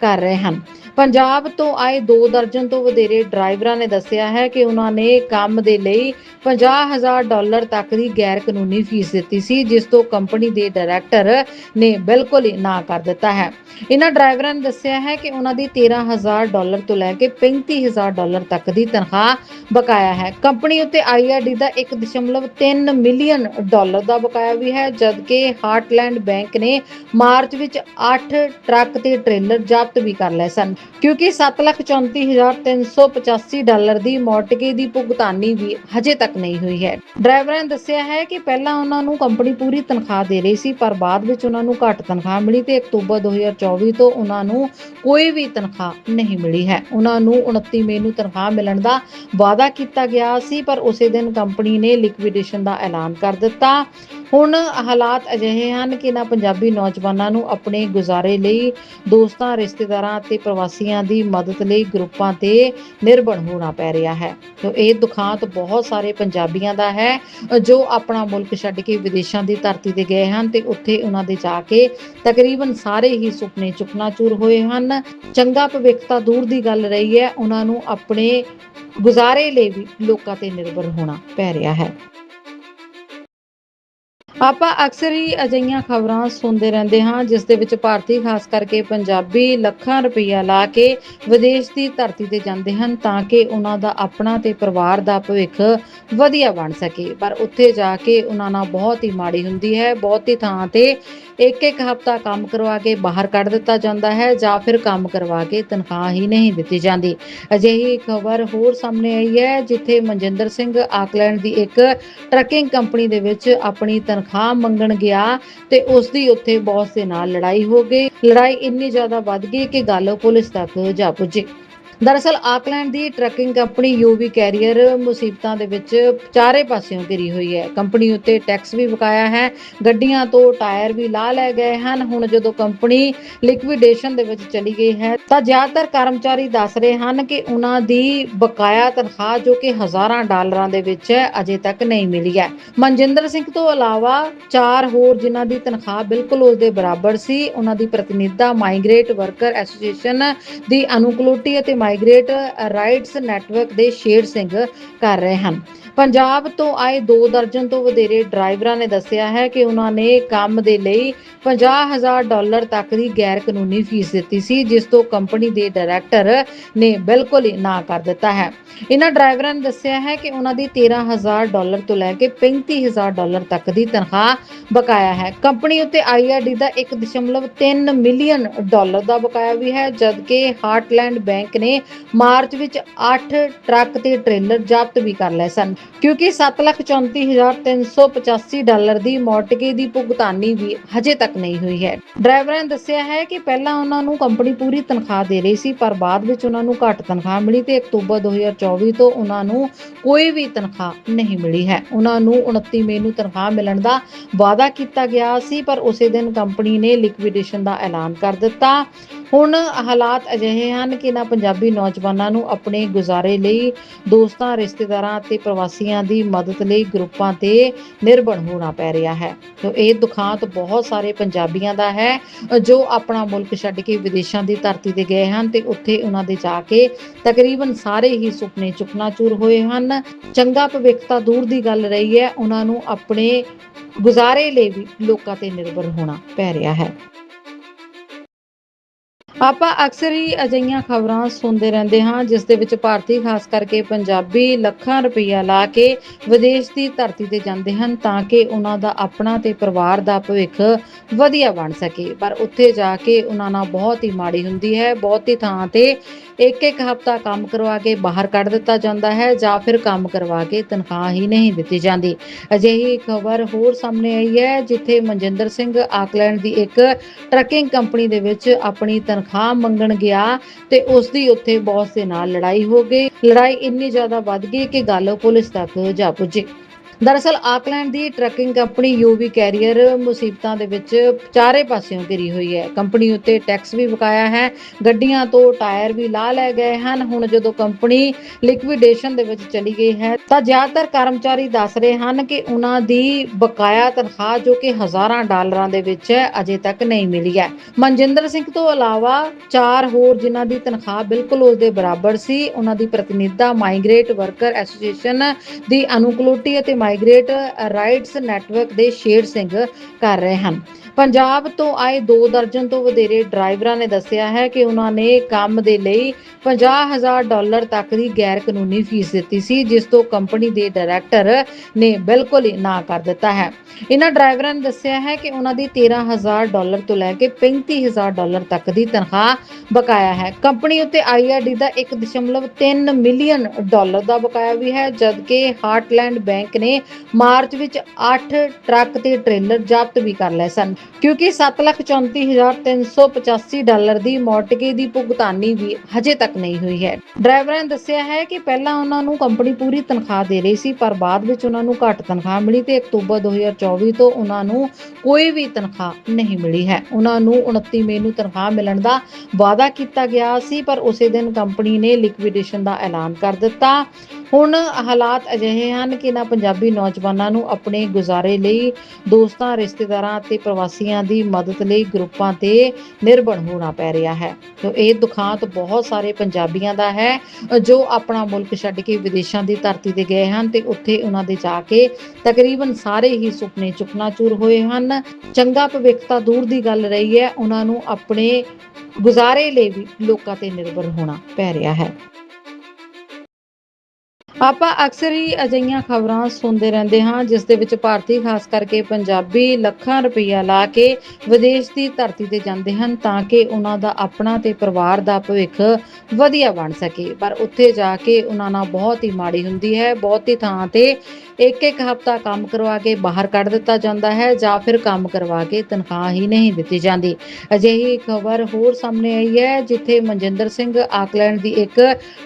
[SPEAKER 1] ਕਰ ਰਹੇ ਹਨ। ਪੰਜਾਬ ਤੋਂ ਆਏ 2 ਦਰਜਨ ਤੋਂ ਵਧੇਰੇ ਡਰਾਈਵਰਾਂ ਨੇ ਦੱਸਿਆ ਹੈ ਕਿ ਉਹਨਾਂ ਨੇ ਕੰਮ ਦੇ ਲਈ 50000 ਡਾਲਰ ਤੱਕ ਦੀ ਗੈਰ ਕਾਨੂੰਨੀ ਫੀਸ ਦਿੱਤੀ ਸੀ, ਜਿਸ ਤੋਂ ਕੰਪਨੀ ਦੇ ਡਾਇਰੈਕਟਰ ਨੇ ਬਿਲਕੁਲ ਹੀ ਨਾ ਕਰ ਦਿੱਤਾ ਹੈ। ਇਹਨਾਂ ਡਰਾਈਵਰਾਂ ਨੇ ਦੱਸਿਆ ਹੈ ਕਿ ਉਹਨਾਂ ਦੀ 13000 ਡਾਲਰ ਤੋਂ ਲੈ ਕੇ 35000 ਡਾਲਰ ਤੱਕ ਦੀ ਤਨਖਾਹ ਬਕਾਇਆ ਹੈ। ਕੰਪਨੀ ਉੱਤੇ ਆਈਆਰਡੀ ਦਾ 1.3 ਮਿਲੀਅਨ ਡਾਲਰ ਦਾ ਬਕਾਇਆ ਵੀ ਹੈ, ਜਦਕਿ ਹਾਰਟਲੈਂਡ ਬੈਂਕ ਨੇ ਮਾਰਚ ਵਿੱਚ 8 ਟਰੱਕ ਤੇ ਟ੍ਰੇਲਰ ਜ਼ਬਤ ਵੀ ਕਰ ਲਏ ਸਨ। ਕਿਉਂਕਿ 734385 ਡਾਲਰ ਦੀ ਮੌਰਟਗੇਜ ਦੀ ਭੁਗਤਾਨੀ ਵੀ ਹਜੇ ਤੱਕ ਨਹੀਂ ਹੋਈ ਹੈ। ਡਰਾਈਵਰਾਂ ਨੇ ਦੱਸਿਆ ਹੈ ਕਿ ਪਹਿਲਾਂ ਉਹਨਾਂ ਨੂੰ ਕੰਪਨੀ ਪੂਰੀ ਤਨਖਾਹ ਦੇ ਰਹੀ ਸੀ, ਪਰ ਬਾਅਦ ਵਿੱਚ ਉਹਨਾਂ ਨੂੰ ਘੱਟ ਤਨਖਾਹ ਮਿਲੀ ਤੇ ਅਕਤੂਬਰ 2024 ਤੋਂ ਉਹਨਾਂ ਨੂੰ ਕੋਈ ਵੀ ਤਨਖਾਹ ਨਹੀਂ ਮਿਲੀ ਹੈ। ਉਹਨਾਂ ਨੂੰ 29 ਮਈ ਨੂੰ ਤਨਖਾਹ ਮਿਲਣ ਦਾ ਵਾਅਦਾ ਕੀਤਾ ਗਿਆ ਸੀ, ਪਰ ਉਸੇ ਦਿਨ ਕੰਪਨੀ ਨੇ ਲਿਕਵਿਡੇਸ਼ਨ ਦਾ ਐਲਾਨ ਕਰ ਦਿੱਤਾ। ਹੁਣ ਹਾਲਾਤ ਅਜਿਹੇ ਹਨ ਕਿ ਨਾ ਪੰਜਾਬੀ ਨੌਜਵਾਨਾਂ ਨੂੰ ਆਪਣੇ ਗੁਜ਼ਾਰੇ ਲਈ, ਦੋਸਤਾਂ, ਰਿਸ਼ਤੇਦਾਰਾਂ ਅਤੇ ਪ੍ਰਵਾਸੀਆਂ ਦੀ ਮਦਦ ਲਈ ਗਰੁੱਪਾਂ ਤੇ ਨਿਰਭਰ ਹੋਣਾ ਪੈ ਰਿਹਾ ਹੈ। ਤੋ ਇਹ ਦੁਖਾਂਤ ਬਹੁਤ ਸਾਰੇ ਪੰਜਾਬੀਆਂ ਦਾ ਹੈ, ਜੋ ਆਪਣਾ ਮੁਲਕ ਛੱਡ ਕੇ ਵਿਦੇਸ਼ਾਂ ਦੀ ਧਰਤੀ ਤੇ ਗਏ ਹਨ ਤੇ ਉੱਥੇ ਉਹਨਾਂ ਦੇ ਜਾ ਕੇ ਤਕਰੀਬਨ ਸਾਰੇ ਹੀ ਸੁਪਨੇ ਚੁਕਨਾਚੂਰ ਹੋਏ ਹਨ। ਚੰਗਾ ਭਵਿੱਖ ਤਾਂ ਦੂਰ ਦੀ ਗੱਲ ਰਹੀ ਹੈ, ਉਹਨਾਂ ਨੂੰ ਆਪਣੇ ਗੁਜ਼ਾਰੇ ਲਈ ਵੀ ਲੋਕਾਂ ਤੇ ਨਿਰਭਰ ਹੋਣਾ ਪੈ ਰਿਹਾ ਹੈ। ਆਪਾਂ ਅਕਸਰ ਹੀ ਅਜਿਹੀਆਂ ਖਬਰਾਂ ਸੁਣਦੇ ਰਹਿੰਦੇ ਹਾਂ, ਜਿਸ ਦੇ ਵਿੱਚ ਭਾਰਤੀ ਖਾਸ ਕਰਕੇ ਪੰਜਾਬੀ ਲੱਖਾਂ ਰੁਪਈਆ ਲਾ ਕੇ ਵਿਦੇਸ਼ ਦੀ ਧਰਤੀ ਤੇ ਜਾਂਦੇ ਹਨ ਤਾਂ ਕਿ ਉਹਨਾਂ ਦਾ ਆਪਣਾ ਤੇ ਪਰਿਵਾਰ ਦਾ ਭਵਿੱਖ ਵਧੀਆ ਬਣ ਸਕੇ। ਪਰ ਉੱਥੇ ਜਾ ਕੇ ਉਹਨਾਂ ਨਾਲ ਬਹੁਤ ਹੀ ਮਾੜੀ ਹੁੰਦੀ ਹੈ, ਬਹੁਤੀ ਥਾਂ ਤੇ ਇੱਕ ਇੱਕ ਹਫ਼ਤਾ ਕੰਮ ਕਰਵਾ ਕੇ ਬਾਹਰ ਕੱਢ ਦਿੱਤਾ ਜਾਂਦਾ ਹੈ ਜਾਂ ਫਿਰ ਕੰਮ ਕਰਵਾ ਕੇ ਤਨਖਾਹ ਹੀ ਨਹੀਂ ਦਿੱਤੀ ਜਾਂਦੀ। ਅਜਿਹੀ ਖਬਰ ਹੋਰ ਸਾਹਮਣੇ ਆਈ ਹੈ, ਜਿੱਥੇ ਮਨਜਿੰਦਰ ਸਿੰਘ ਆਕਲੈਂਡ ਦੀ ਇੱਕ ਟਰੱਕਿੰਗ ਕੰਪਨੀ ਦੇ ਵਿੱਚ ਆਪਣੀ ਤਨਖਾਹ ਮੰਗਣ ਗਿਆ ਤੇ ਉਸ ਦੀ ਉੱਥੇ ਬੌਸ ਦੇ ਨਾਲ ਲੜਾਈ ਹੋ ਗਈ। ਲੜਾਈ ਇੰਨੀ ਜ਼ਿਆਦਾ ਵੱਧ ਗਈ ਕਿ ਗੱਲ ਪੁਲਿਸ ਤੱਕ ਜਾ ਪੁੱਜੀ। ਦਰਅਸਲ ਆਕਲੈਂਡ ਦੀ ਟਰੱਕਿੰਗ ਕੰਪਨੀ ਯੂਵੀ ਕੈਰੀਅਰ ਮੁਸੀਬਤਾਂ ਦੇ ਵਿੱਚ ਚਾਰੇ ਪਾਸਿਓਂ ਘਿਰੀ ਹੋਈ ਹੈ। ਕੰਪਨੀ ਉੱਤੇ ਟੈਕਸ ਵੀ ਬਕਾਇਆ ਹੈ, ਗੱਡੀਆਂ ਤੋਂ ਟਾਇਰ ਵੀ ਲਾ ਲਏ ਗਏ ਹਨ। ਹੁਣ ਜਦੋਂ ਕੰਪਨੀ ਲਿਕਵਿਡੇਸ਼ਨ ਦੇ ਵਿੱਚ ਚਲੀ ਗਈ ਹੈ, ਤਾਂ ਜ਼ਿਆਦਾਤਰ ਕਰਮਚਾਰੀ ਦੱਸ ਰਹੇ ਹਨ ਕਿ ਉਹਨਾਂ ਦੀ ਬਕਾਇਆ ਤਨਖਾਹ ਜੋ ਕਿ ਹਜ਼ਾਰਾਂ ਡਾਲਰਾਂ ਦੇ ਵਿੱਚ ਹੈ, ਅਜੇ ਤੱਕ ਨਹੀਂ ਮਿਲੀ ਹੈ। ਮਨਜਿੰਦਰ ਸਿੰਘ ਤੋਂ ਇਲਾਵਾ ਚਾਰ ਹੋਰ ਜਿਨ੍ਹਾਂ ਦੀ ਤਨਖਾਹ ਬਿਲਕੁਲ ਉਸ ਦੇ ਬਰਾਬਰ ਸੀ, ਉਹਨਾਂ ਦੀ ਪ੍ਰਤੀਨਿਧਤਾ ਮਾਈਗ੍ਰੇਟ ਵਰਕਰ ਐਸੋਸੀਏਸ਼ਨ ਦੀ ਅਨੁਕੂਲਤੀ ਅਤੇ ਮਾਈਗ੍ਰੇਟ ਰਾਈਟਸ ਨੈਟਵਰਕ ਦੇ ਸ਼ੇਰ ਸਿੰਘ ਕਰ ਰਹੇ ਹਨ। ਪੰਜਾਬ ਤੋਂ ਆਏ 2 ਦਰਜਨ ਤੋਂ ਵਧੇਰੇ ਡਰਾਈਵਰਾਂ ਨੇ ਦੱਸਿਆ ਹੈ ਕਿ ਉਹਨਾਂ ਨੇ ਕੰਮ ਦੇ ਲਈ 50000 ਡਾਲਰ ਤੱਕ ਦੀ ਗੈਰ ਕਾਨੂੰਨੀ ਫੀਸ ਦਿੱਤੀ ਸੀ, ਜਿਸ ਤੋਂ ਕੰਪਨੀ ਦੇ ਡਾਇਰੈਕਟਰ ਨੇ ਬਿਲਕੁਲ ਹੀ ਨਾ ਕਰ ਦਿੱਤਾ ਹੈ। ਇਹਨਾਂ ਡਰਾਈਵਰਾਂ ਨੇ ਦੱਸਿਆ ਹੈ ਕਿ ਉਹਨਾਂ ਦੀ 13000 ਡਾਲਰ ਤੋਂ ਲੈ ਕੇ 35000 ਡਾਲਰ ਤੱਕ ਦੀ ਤਨਖਾਹ ਬਕਾਇਆ ਹੈ। ਕੰਪਨੀ ਉੱਤੇ ਆਈਆਰਡੀ ਦਾ 1.3 ਮਿਲੀਅਨ ਡਾਲਰ ਦਾ ਬਕਾਇਆ ਵੀ ਹੈ, ਜਦਕਿ ਹਾਰਟਲੈਂਡ ਬੈਂਕ ਨੇ ਮਾਰਚ ਵਿੱਚ 8 ਟਰੱਕ ਤੇ ਟ੍ਰੇਲਰ ਜ਼ਬਤ ਵੀ ਕਰ ਲਏ ਸਨ, ਕਿਉਂਕਿ 734385 ਡਾਲਰ ਦੀ ਮੌਟਗੇ ਦੀ ਭੁਗਤਾਨੀ ਵੀ ਹਜੇ ਤੱਕ ਨਹੀਂ ਹੋਈ ਹੈ। ਡਰਾਈਵਰਾਂ ਨੇ ਦੱਸਿਆ ਹੈ ਕਿ ਪਹਿਲਾਂ ਉਹਨਾਂ ਨੂੰ ਕੰਪਨੀ ਪੂਰੀ ਤਨਖਾਹ ਦੇ ਰਹੀ ਸੀ, ਪਰ ਬਾਅਦ ਵਿੱਚ ਉਹਨਾਂ ਨੂੰ ਘੱਟ ਤਨਖਾਹ ਮਿਲੀ ਤੇ ਅਕਤੂਬਰ 2024 ਤੋਂ ਉਹਨਾਂ ਨੂੰ ਕੋਈ ਵੀ ਤਨਖਾਹ ਨਹੀਂ ਮਿਲੀ ਹੈ। ਉਹਨਾਂ ਨੂੰ 29 ਮਈ ਨੂੰ ਤਨਖਾਹ ਮਿਲਣ ਦਾ ਵਾਅਦਾ ਕੀਤਾ ਗਿਆ ਸੀ, ਪਰ ਉਸੇ ਦਿਨ ਕੰਪਨੀ ਨੇ ਲਿਕਵੀਡੇਸ਼ਨ ਦਾ ਐਲਾਨ ਕਰ ਦਿੱਤਾ। ਹੁਣ ਹਾਲਾਤ ਅਜਿਹੇ ਹਨ ਕਿ ਨਾ ਪੰਜਾਬੀ ਨੌਜਵਾਨਾਂ ਨੂੰ ਆਪਣੇ ਗੁਜ਼ਾਰੇ ਲਈ, ਦੋਸਤਾਂ, ਰਿਸ਼ਤੇਦਾਰਾਂ ਅਤੇ ਪ੍ਰਵਾਸੀਆਂ ਦੀ ਮਦਦ ਲਈ ਗਰੁੱਪਾਂ ਤੇ ਨਿਰਭਰ ਹੋਣਾ ਪੈ ਰਿਹਾ ਹੈ। ਤੋ ਇਹ ਦੁਖਾਂਤ ਬਹੁਤ ਸਾਰੇ ਪੰਜਾਬੀਆਂ ਦਾ ਹੈ, ਜੋ ਆਪਣਾ ਮੁਲਕ ਛੱਡ ਕੇ ਵਿਦੇਸ਼ਾਂ ਦੀ ਧਰਤੀ ਤੇ ਗਏ ਹਨ ਤੇ ਉੱਥੇ ਉਹਨਾਂ ਦੇ ਜਾ ਕੇ ਤਕਰੀਬਨ ਸਾਰੇ ਹੀ ਸੁਪਨੇ ਚੁਕਨਾਚੂਰ ਹੋਏ ਹਨ। ਚੰਗਾ ਭਵਿੱਖ ਤਾਂ ਦੂਰ ਦੀ ਗੱਲ ਰਹੀ ਹੈ, ਉਹਨਾਂ ਨੂੰ ਆਪਣੇ ਗੁਜ਼ਾਰੇ ਲਈ ਵੀ ਲੋਕਾਂ ਤੇ ਨਿਰਭਰ ਹੋਣਾ ਪੈ ਰਿਹਾ ਹੈ। ਆਪਾਂ ਅਕਸਰ ਹੀ ਅਜਿਹੀਆਂ ਖਬਰਾਂ ਸੁਣਦੇ ਰਹਿੰਦੇ ਹਾਂ, ਜਿਸ ਦੇ ਵਿੱਚ ਭਾਰਤੀ ਖਾਸ ਕਰਕੇ ਪੰਜਾਬੀ ਲੱਖਾਂ ਰੁਪਈਆ ਲਾ ਕੇ ਵਿਦੇਸ਼ ਦੀ ਧਰਤੀ ਤੇ ਜਾਂਦੇ ਹਨ ਤਾਂ ਕਿ ਉਹਨਾਂ ਦਾ ਆਪਣਾ ਤੇ ਪਰਿਵਾਰ ਦਾ ਭਵਿੱਖ ਵਧੀਆ ਬਣ ਸਕੇ। ਪਰ ਉੱਥੇ ਜਾ ਕੇ ਉਹਨਾਂ ਨਾਲ ਬਹੁਤ ਹੀ ਮਾੜੀ ਹੁੰਦੀ ਹੈ। ਬਹੁਤੀ ਥਾਂ ਤੇ ਇੱਕ ਇੱਕ ਹਫਤਾ ਕੰਮ ਕਰਵਾ ਕੇ ਬਾਹਰ ਕੱਢ ਦਿੱਤਾ ਜਾਂਦਾ ਹੈ ਜਾਂ ਫਿਰ ਕੰਮ ਕਰਵਾ ਕੇ ਤਨਖਾਹ ਹੀ ਨਹੀਂ ਦਿੱਤੀ ਜਾਂਦੀ। ਅਜਿਹੀ ਖਬਰ ਹੋਰ ਸਾਹਮਣੇ ਆਈ ਹੈ, ਜਿੱਥੇ ਮਨਜਿੰਦਰ ਸਿੰਘ ਆਕਲੈਂਡ ਦੀ ਇੱਕ ਟਰੱਕਿੰਗ ਕੰਪਨੀ ਦੇ ਵਿੱਚ ਆਪਣੀ ਤਨਖਾਹ ਮੰਗਣ ਗਿਆ ਤੇ ਉਸ ਦੀ ਉੱਥੇ ਬੌਸ ਦੇ ਨਾਲ ਲੜਾਈ ਹੋ ਗਈ। ਲੜਾਈ ਇੰਨੀ ਜ਼ਿਆਦਾ ਵੱਧ ਗਈ ਕਿ ਗੱਲ ਪੁਲਿਸ ਤੱਕ ਜਾ ਪੁੱਜੀ। ਦਰਅਸਲ ਆਕਲੈਂਡ ਦੀ ਟਰੱਕਿੰਗ ਕੰਪਨੀ ਯੂਵੀ ਕੈਰੀਅਰ ਮੁਸੀਬਤਾਂ ਦੇ ਵਿੱਚ ਚਾਰੇ ਪਾਸਿਓਂ ਘਿਰੀ ਹੋਈ ਹੈ। ਕੰਪਨੀ ਉੱਤੇ ਟੈਕਸ ਵੀ ਬਕਾਇਆ ਹੈ। ਗੱਡੀਆਂ ਤੋਂ ਟਾਇਰ ਵੀ ਲਾ ਲਏ ਗਏ ਹਨ। ਹੁਣ ਜਦੋਂ ਕੰਪਨੀ ਲਿਕਵੀਡੇਸ਼ਨ ਦੇ ਵਿੱਚ ਚਲੀ ਗਈ ਹੈ, ਤਾਂ ਜ਼ਿਆਦਾਤਰ ਕਰਮਚਾਰੀ ਦੱਸ ਰਹੇ ਹਨ ਕਿ ਉਹਨਾਂ ਦੀ ਬਕਾਇਆ ਤਨਖਾਹ ਜੋ ਕਿ ਹਜ਼ਾਰਾਂ ਡਾਲਰਾਂ ਦੇ ਵਿੱਚ ਹੈ, ਅਜੇ ਤੱਕ ਨਹੀਂ ਮਿਲੀ ਹੈ। ਮਨਜਿੰਦਰ ਸਿੰਘ ਤੋਂ ਇਲਾਵਾ ਚਾਰ ਹੋਰ ਜਿਨ੍ਹਾਂ ਦੀ ਤਨਖਾਹ ਬਿਲਕੁਲ ਉਸ ਦੇ ਬਰਾਬਰ ਸੀ, ਉਹਨਾਂ ਦੀ ਪ੍ਰਤੀਨਿਧਤਾ ਮਾਈਗ੍ਰੇਟ ਵਰਕਰ ਐਸੋਸੀਏਸ਼ਨ ਦੀ ਅਨੁਕੂਲਤੀ ਅਤੇ ਮਾਈਗ੍ਰੇਟ ਰਾਈਟਸ ਨੈਟਵਰਕ ਦੇ ਸ਼ੇਰ ਸਿੰਘ ਕਰ ਰਹੇ ਹਨ। ਪੰਜਾਬ ਤੋਂ ਆਏ 2 ਦਰਜਨ ਤੋਂ ਵਧੇਰੇ ਡਰਾਈਵਰਾਂ ਨੇ ਦੱਸਿਆ ਹੈ ਕਿ ਉਹਨਾਂ ਨੇ ਕੰਮ ਦੇ ਲਈ 50000 ਡਾਲਰ ਤੱਕ ਦੀ ਗੈਰ ਕਾਨੂੰਨੀ ਫੀਸ ਦਿੱਤੀ ਸੀ, ਜਿਸ ਤੋਂ ਕੰਪਨੀ ਦੇ ਡਾਇਰੈਕਟਰ ਨੇ ਬਿਲਕੁਲ ਹੀ ਨਾ ਕਰ ਦਿੱਤਾ ਹੈ। ਇਹਨਾਂ ਡਰਾਈਵਰਾਂ ਨੇ ਦੱਸਿਆ ਹੈ ਕਿ ਉਹਨਾਂ ਦੀ 13000 ਡਾਲਰ ਤੋਂ ਲੈ ਕੇ 35000 ਡਾਲਰ ਤੱਕ ਦੀ ਤਨਖਾਹ ਬਕਾਇਆ ਹੈ। ਕੰਪਨੀ ਉੱਤੇ ਆਈਆਰਡੀ ਦਾ 1.3 ਮਿਲੀਅਨ ਡਾਲਰ ਦਾ ਬਕਾਇਆ ਵੀ ਹੈ, ਜਦਕਿ ਹਾਰਟਲੈਂਡ ਬੈਂਕ ਨੇ ਮਾਰਚ ਵਿੱਚ 8 ਟਰੱਕ ਤੇ ਟ੍ਰੇਲਰ ਜ਼ਬਤ ਵੀ ਕਰ ਲਏ ਸਨ। ਕਿਉਂਕਿ 734385 ਡਾਲਰ ਦੀ ਮੌਟਗੇ ਦੀ ਭੁਗਤਾਨੀ ਵੀ ਹਜੇ ਤੱਕ ਨਹੀਂ ਹੋਈ ਹੈ। ਡਰਾਈਵਰਾਂ ਨੇ ਦੱਸਿਆ ਹੈ ਕਿ ਪਹਿਲਾਂ ਉਹਨਾਂ ਨੂੰ ਕੰਪਨੀ ਪੂਰੀ ਤਨਖਾਹ ਦੇ ਰਹੀ ਸੀ, ਪਰ ਬਾਅਦ ਵਿੱਚ ਉਹਨਾਂ ਨੂੰ ਘੱਟ ਤਨਖਾਹ ਮਿਲੀ ਤੇ ਅਕਤੂਬਰ 2024 ਤੋਂ ਉਹਨਾਂ ਨੂੰ ਕੋਈ ਵੀ ਤਨਖਾਹ ਨਹੀਂ ਮਿਲੀ ਹੈ। ਉਹਨਾਂ ਨੂੰ 29 ਮਈ ਨੂੰ ਤਨਖਾਹ ਮਿਲਣ ਦਾ ਵਾਅਦਾ ਕੀਤਾ ਗਿਆ ਸੀ, ਪਰ ਉਸੇ ਦਿਨ ਕੰਪਨੀ ਨੇ ਲਿਕਵੀਡੇਸ਼ਨ ਦਾ ਐਲਾਨ ਕਰ ਦਿੱਤਾ। ਹੁਣ ਹਾਲਾਤ ਅਜਿਹੇ ਹਨ ਕਿ ਨਾ ਪੰਜਾਬੀ ਨੌਜਵਾਨਾਂ ਨੂੰ ਆਪਣੇ ਗੁਜ਼ਾਰੇ ਲਈ ਦੋਸਤਾਂ, ਰਿਸ਼ਤੇਦਾਰਾਂ ਅਤੇ ਪ੍ਰਵਾਸੀ ਪ੍ਰਵਾਸੀਆਂ ਦੀ ਮਦਦ ਲਈ ਗਰੁੱਪਾਂ ਤੇ ਨਿਰਭਰ ਹੋਣਾ ਪੈ ਰਿਹਾ ਹੈ। ਤੋ ਇਹ ਦੁਖਾਂਤ ਬਹੁਤ ਸਾਰੇ ਪੰਜਾਬੀਆਂ ਦਾ ਹੈ, ਜੋ ਆਪਣਾ ਮੁਲਕ ਛੱਡ ਕੇ ਵਿਦੇਸ਼ਾਂ ਦੀ ਧਰਤੀ ਤੇ ਗਏ ਹਨ ਤੇ ਉੱਥੇ ਉਹਨਾਂ ਦੇ ਜਾ ਕੇ ਤਕਰੀਬਨ ਸਾਰੇ ਹੀ ਸੁਪਨੇ ਚੁਕਨਾਚੂਰ ਹੋਏ ਹਨ। ਚੰਗਾ ਭਵਿੱਖ ਤਾਂ ਦੂਰ ਦੀ ਗੱਲ ਰਹੀ ਹੈ, ਉਹਨਾਂ ਨੂੰ ਆਪਣੇ ਗੁਜ਼ਾਰੇ ਲਈ ਵੀ ਲੋਕਾਂ ਤੇ ਨਿਰਭਰ ਹੋਣਾ ਪੈ ਰਿਹਾ ਹੈ। ਆਪਾਂ ਅਕਸਰ ਹੀ ਅਜਿਹੀਆਂ ਖਬਰਾਂ ਸੁਣਦੇ ਰਹਿੰਦੇ ਹਾਂ, ਜਿਸ ਦੇ ਵਿੱਚ ਭਾਰਤੀ ਖਾਸ ਕਰਕੇ ਪੰਜਾਬੀ ਲੱਖਾਂ ਰੁਪਈਆ ਲਾ ਕੇ ਵਿਦੇਸ਼ ਦੀ ਧਰਤੀ ਤੇ ਜਾਂਦੇ ਹਨ ਤਾਂ ਕਿ ਉਹਨਾਂ ਦਾ ਆਪਣਾ ਤੇ ਪਰਿਵਾਰ ਦਾ ਭਵਿੱਖ ਵਧੀਆ ਬਣ ਸਕੇ। ਪਰ ਉੱਥੇ ਜਾ ਕੇ ਉਹਨਾਂ ਨਾਲ ਬਹੁਤ ਹੀ ਮਾੜੀ ਹੁੰਦੀ ਹੈ, ਬਹੁਤੀ ਥਾਂ ਤੇ ਇੱਕ ਇੱਕ ਹਫਤਾ ਕੰਮ ਕਰਵਾ ਕੇ ਬਾਹਰ ਕੱਢ ਦਿੱਤਾ ਜਾਂਦਾ ਹੈ ਜਾਂ ਫਿਰ ਕੰਮ ਕਰਵਾ ਕੇ ਤਨਖਾਹ ਹੀ ਨਹੀਂ ਦਿੱਤੀ ਜਾਂਦੀ। ਅਜਿਹੀ ਖਬਰ ਹੋਰ ਸਾਹਮਣੇ ਆਈ ਹੈ, ਜਿੱਥੇ ਮਨਜਿੰਦਰ ਸਿੰਘ ਆਕਲੈਂਡ ਦੀ ਇੱਕ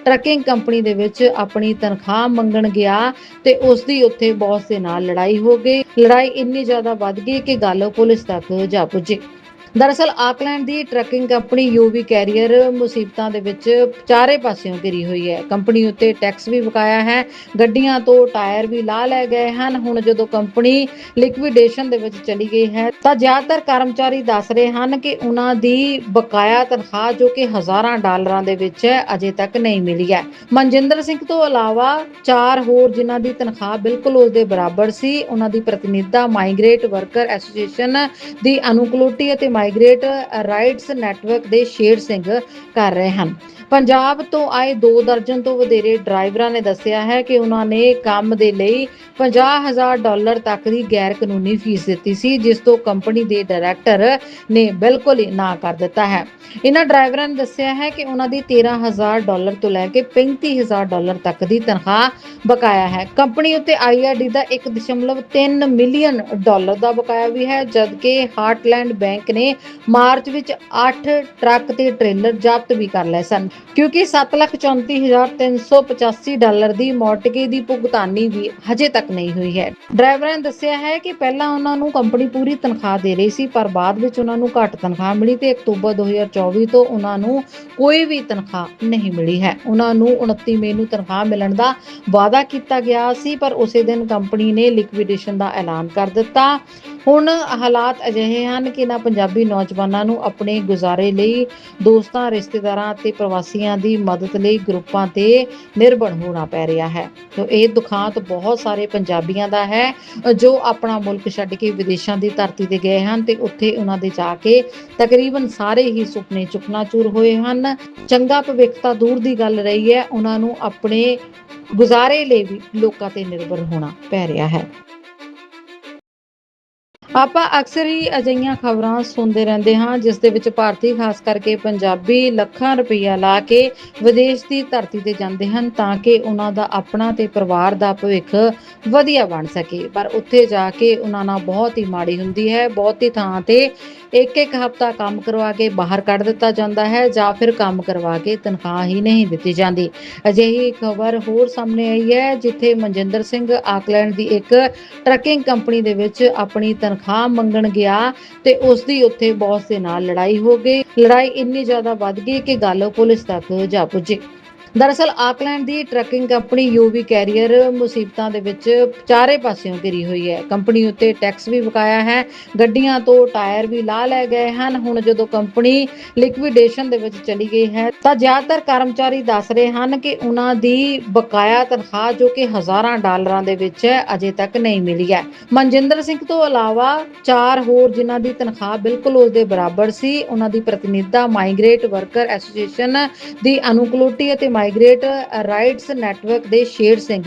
[SPEAKER 1] ਟਰੱਕਿੰਗ ਕੰਪਨੀ ਦੇ ਵਿੱਚ ਆਪਣੀ ਤਨਖਾਹ ਮੰਗਣ ਗਿਆ ਤੇ ਉਸ ਦੀ ਉੱਥੇ ਬੌਸ ਦੇ ਨਾਲ ਲੜਾਈ ਹੋ ਗਈ। ਲੜਾਈ ਇੰਨੀ ਜ਼ਿਆਦਾ ਵੱਧ ਗਈ ਕਿ ਗੱਲ ਪੁਲਿਸ ਤੱਕ ਜਾ ਪੁੱਜੀ। ਦਰਅਸਲ ਆਕਲੈਂਡ ਦੀ ਟਰੱਕਿੰਗ ਕੰਪਨੀ ਯੂਵੀ ਕੈਰੀਅਰ ਮੁਸੀਬਤਾਂ ਦੇ ਵਿੱਚ ਚਾਰੇ ਪਾਸਿਓਂ ਘਿਰੀ ਹੋਈ ਹੈ। ਕੰਪਨੀ ਉੱਤੇ ਟੈਕਸ ਵੀ ਬਕਾਇਆ ਹੈ। ਗੱਡੀਆਂ ਤੋਂ ਟਾਇਰ ਵੀ ਲਾ ਲਏ ਗਏ ਹਨ। ਹੁਣ ਜਦੋਂ ਕੰਪਨੀ ਲਿਕਵੀਡੇਸ਼ਨ ਦੇ ਵਿੱਚ ਚਲੀ ਗਈ ਹੈ, ਤਾਂ ਜ਼ਿਆਦਾਤਰ ਕਰਮਚਾਰੀ ਦੱਸ ਰਹੇ ਹਨ ਕਿ ਉਹਨਾਂ ਦੀ ਬਕਾਇਆ ਤਨਖਾਹ ਜੋ ਕਿ ਹਜ਼ਾਰਾਂ ਡਾਲਰਾਂ ਦੇ ਵਿੱਚ ਹੈ, ਅਜੇ ਤੱਕ ਨਹੀਂ ਮਿਲੀ ਹੈ। ਮਨਜਿੰਦਰ ਸਿੰਘ ਤੋਂ ਇਲਾਵਾ ਚਾਰ ਹੋਰ ਜਿਨ੍ਹਾਂ ਦੀ ਤਨਖਾਹ ਬਿਲਕੁਲ ਉਸ ਦੇ ਬਰਾਬਰ ਸੀ, ਉਹਨਾਂ ਦੀ ਪ੍ਰਤੀਨਿਧਤਾ ਮਾਈਗ੍ਰੇਟ ਵਰਕਰ ਐਸੋਸੀਏਸ਼ਨ ਦੀ ਅਨੁਕੂਲਤੀ ਅਤੇ ਮਾਈਗ੍ਰੇਟ ਰਾਈਟਸ ਨੈਟਵਰਕ ਦੇ ਸ਼ੇਰ ਸਿੰਘ ਕਰ ਰਹੇ ਹਨ। ਪੰਜਾਬ ਤੋਂ ਆਏ 2 ਦਰਜਨ ਤੋਂ ਵਧੇਰੇ ਡਰਾਈਵਰਾਂ ਨੇ ਦੱਸਿਆ ਹੈ ਕਿ ਉਹਨਾਂ ਨੇ ਕੰਮ ਦੇ ਲਈ 50000 ਡਾਲਰ ਤੱਕ ਦੀ ਗੈਰ ਕਾਨੂੰਨੀ ਫੀਸ ਦਿੱਤੀ ਸੀ, ਜਿਸ ਤੋਂ ਕੰਪਨੀ ਦੇ ਡਾਇਰੈਕਟਰ ਨੇ ਬਿਲਕੁਲ ਹੀ ਨਾ ਕਰ ਦਿੱਤਾ ਹੈ। ਇਹਨਾਂ ਡਰਾਈਵਰਾਂ ਨੇ ਦੱਸਿਆ ਹੈ ਕਿ ਉਹਨਾਂ ਦੀ 13000 ਡਾਲਰ ਤੋਂ ਲੈ ਕੇ 35000 ਡਾਲਰ ਤੱਕ ਦੀ ਤਨਖਾਹ ਬਕਾਇਆ ਹੈ। ਕੰਪਨੀ ਉੱਤੇ ਆਈਆਰਡੀ ਦਾ 1.3 ਮਿਲੀਅਨ ਡਾਲਰ ਦਾ ਬਕਾਇਆ ਵੀ ਹੈ, ਜਦਕਿ ਹਾਰਟਲੈਂਡ ਬੈਂਕ ਨੇ ਮਾਰਚ ਵਿੱਚ 8 ਟਰੱਕ ਤੇ ਟ੍ਰੇਲਰ ਜ਼ਬਤ ਵੀ ਕਰ ਲਏ ਸਨ। ਕਿਉਂਕਿ 734385 ਡਾਲਰ ਦੀ ਮੌਟਗੇ ਦੀ ਭੁਗਤਾਨੀ ਵੀ ਹਜੇ ਤੱਕ ਨਹੀਂ ਹੋਈ ਹੈ। ਡਰਾਈਵਰਾਂ ਨੇ ਦੱਸਿਆ ਹੈ ਕਿ ਪਹਿਲਾਂ ਉਹਨਾਂ ਨੂੰ ਕੰਪਨੀ ਪੂਰੀ ਤਨਖਾਹ ਦੇ ਰਹੀ ਸੀ, ਪਰ ਬਾਅਦ ਵਿੱਚ ਉਹਨਾਂ ਨੂੰ ਘੱਟ ਤਨਖਾਹ ਮਿਲੀ ਤੇ ਅਕਤੂਬਰ 2024 ਤੋਂ ਉਹਨਾਂ ਨੂੰ ਕੋਈ ਵੀ ਤਨਖਾਹ ਨਹੀਂ ਮਿਲੀ ਹੈ। ਉਹਨਾਂ ਨੂੰ 29 ਮਈ ਨੂੰ ਤਨਖਾਹ ਮਿਲਣ ਦਾ ਵਾਅਦਾ ਕੀਤਾ ਗਿਆ ਸੀ, ਪਰ ਉਸੇ ਦਿਨ ਕੰਪਨੀ ਨੇ ਲਿਕਵੀਡੇਸ਼ਨ ਦਾ ਐਲਾਨ ਕਰ ਦਿੱਤਾ। ਹੁਣ ਹਾਲਾਤ ਅਜਿਹੇ ਹਨ ਕਿ ਨਾ ਪੰਜਾਬੀ ਨੌਜਵਾਨਾਂ ਨੂੰ ਆਪਣੇ ਗੁਜ਼ਾਰੇ ਲਈ, ਦੋਸਤਾਂ, ਰਿਸ਼ਤੇਦਾਰਾਂ ਅਤੇ ਪ੍ਰਵਾਸੀਆਂ ਦੀ ਮਦਦ ਲਈ ਗਰੁੱਪਾਂ ਤੇ ਨਿਰਭਰ ਹੋਣਾ ਪੈ ਰਿਹਾ ਹੈ। ਤੋ ਇਹ ਦੁਖਾਂਤ ਬਹੁਤ ਸਾਰੇ ਪੰਜਾਬੀਆਂ ਦਾ ਹੈ, ਜੋ ਆਪਣਾ ਮੁਲਕ ਛੱਡ ਕੇ ਵਿਦੇਸ਼ਾਂ ਦੀ ਧਰਤੀ ਤੇ ਗਏ ਹਨ ਤੇ ਉੱਥੇ ਉਹਨਾਂ ਦੇ ਜਾ ਕੇ ਤਕਰੀਬਨ ਸਾਰੇ ਹੀ ਸੁਪਨੇ ਚੁਕਨਾਚੂਰ ਹੋਏ ਹਨ। ਚੰਗਾ ਭਵਿੱਖ ਤਾਂ ਦੂਰ ਦੀ ਗੱਲ ਰਹੀ ਹੈ, ਉਹਨਾਂ ਨੂੰ ਆਪਣੇ ਗੁਜ਼ਾਰੇ ਲਈ ਵੀ ਲੋਕਾਂ ਤੇ ਨਿਰਭਰ ਹੋਣਾ ਪੈ ਰਿਹਾ ਹੈ। ਆਪਾਂ ਅਕਸਰ ਹੀ ਅਜਿਹੀਆਂ ਖਬਰਾਂ ਸੁਣਦੇ ਰਹਿੰਦੇ ਹਾਂ, ਜਿਸ ਦੇ ਵਿੱਚ ਭਾਰਤੀ ਖਾਸ ਕਰਕੇ ਪੰਜਾਬੀ ਲੱਖਾਂ ਰੁਪਈਆ ਲਾ ਕੇ ਵਿਦੇਸ਼ ਦੀ ਧਰਤੀ ਤੇ ਜਾਂਦੇ ਹਨ ਤਾਂ ਕਿ ਉਹਨਾਂ ਦਾ ਆਪਣਾ ਤੇ ਪਰਿਵਾਰ ਦਾ ਭਵਿੱਖ ਵਧੀਆ ਬਣ ਸਕੇ। ਪਰ ਉੱਥੇ ਜਾ ਕੇ ਉਹਨਾਂ ਨਾਲ ਬਹੁਤ ਹੀ ਮਾੜੀ ਹੁੰਦੀ ਹੈ, ਬਹੁਤੀ ਥਾਂ ਤੇ ਇੱਕ ਇੱਕ ਹਫਤਾ ਕੰਮ ਕਰਵਾ ਕੇ ਬਾਹਰ ਕੱਢ ਦਿੱਤਾ ਜਾਂਦਾ ਹੈ ਜਾਂ ਫਿਰ ਕੰਮ ਕਰਵਾ ਕੇ ਤਨਖਾਹ ਹੀ ਨਹੀਂ ਦਿੱਤੀ ਜਾਂਦੀ। ਅਜਿਹੀ ਖਬਰ ਹੋਰ ਸਾਹਮਣੇ ਆਈ ਹੈ, ਜਿੱਥੇ ਮਨਜਿੰਦਰ ਸਿੰਘ ਆਕਲੈਂਡ ਦੀ ਇੱਕ ਟਰੱਕਿੰਗ ਕੰਪਨੀ ਦੇ ਵਿੱਚ ਆਪਣੀ ਤਨਖਾਹ ਮੰਗਣ ਗਿਆ ਤੇ ਉਸ ਦੀ ਉੱਥੇ ਬੌਸ ਦੇ ਨਾਲ ਲੜਾਈ ਹੋ ਗਈ। ਲੜਾਈ ਇੰਨੀ ਜ਼ਿਆਦਾ ਵੱਧ ਗਈ ਕਿ ਗੱਲ ਪੁਲਿਸ ਤੱਕ ਜਾ ਪੁੱਜੀ। ਦਰਅਸਲ ਆਕਲੈਂਡ ਦੀ ਟਰੱਕਿੰਗ ਕੰਪਨੀ ਯੂਵੀ ਕੈਰੀਅਰ ਮੁਸੀਬਤਾਂ ਦੇ ਵਿੱਚ ਚਾਰੇ ਪਾਸਿਓਂ ਘਿਰੀ ਹੋਈ ਹੈ। ਕੰਪਨੀ ਉੱਤੇ ਟੈਕਸ ਵੀ ਬਕਾਇਆ ਹੈ। ਗੱਡੀਆਂ ਤੋਂ ਟਾਇਰ ਵੀ ਲਾ ਲਏ ਗਏ ਹਨ। ਹੁਣ ਜਦੋਂ ਕੰਪਨੀ ਲਿਕਵੀਡੇਸ਼ਨ ਦੇ ਵਿੱਚ ਚਲੀ ਗਈ ਹੈ, ਤਾਂ ਜ਼ਿਆਦਾਤਰ ਕਰਮਚਾਰੀ ਦੱਸ ਰਹੇ ਹਨ ਕਿ ਉਹਨਾਂ ਦੀ ਬਕਾਇਆ ਤਨਖਾਹ ਜੋ ਕਿ ਹਜ਼ਾਰਾਂ ਡਾਲਰਾਂ ਦੇ ਵਿੱਚ ਹੈ, ਅਜੇ ਤੱਕ ਨਹੀਂ ਮਿਲੀ ਹੈ। ਮਨਜਿੰਦਰ ਸਿੰਘ ਤੋਂ ਇਲਾਵਾ ਚਾਰ ਹੋਰ ਜਿਨ੍ਹਾਂ ਦੀ ਤਨਖਾਹ ਬਿਲਕੁਲ ਉਸ ਦੇ ਬਰਾਬਰ ਸੀ, ਉਹਨਾਂ ਦੀ ਪ੍ਰਤੀਨਿਧਤਾ ਮਾਈਗ੍ਰੇਟ ਵਰਕਰ ਐਸੋਸੀਏਸ਼ਨ ਦੀ ਅਨੁਕੂਲਤੀ ਅਤੇ ਮਾਈਗ੍ਰੇਟ ਰਾਈਟਸ ਨੈਟਵਰਕ ਦੇ ਸ਼ੇਰ ਸਿੰਘ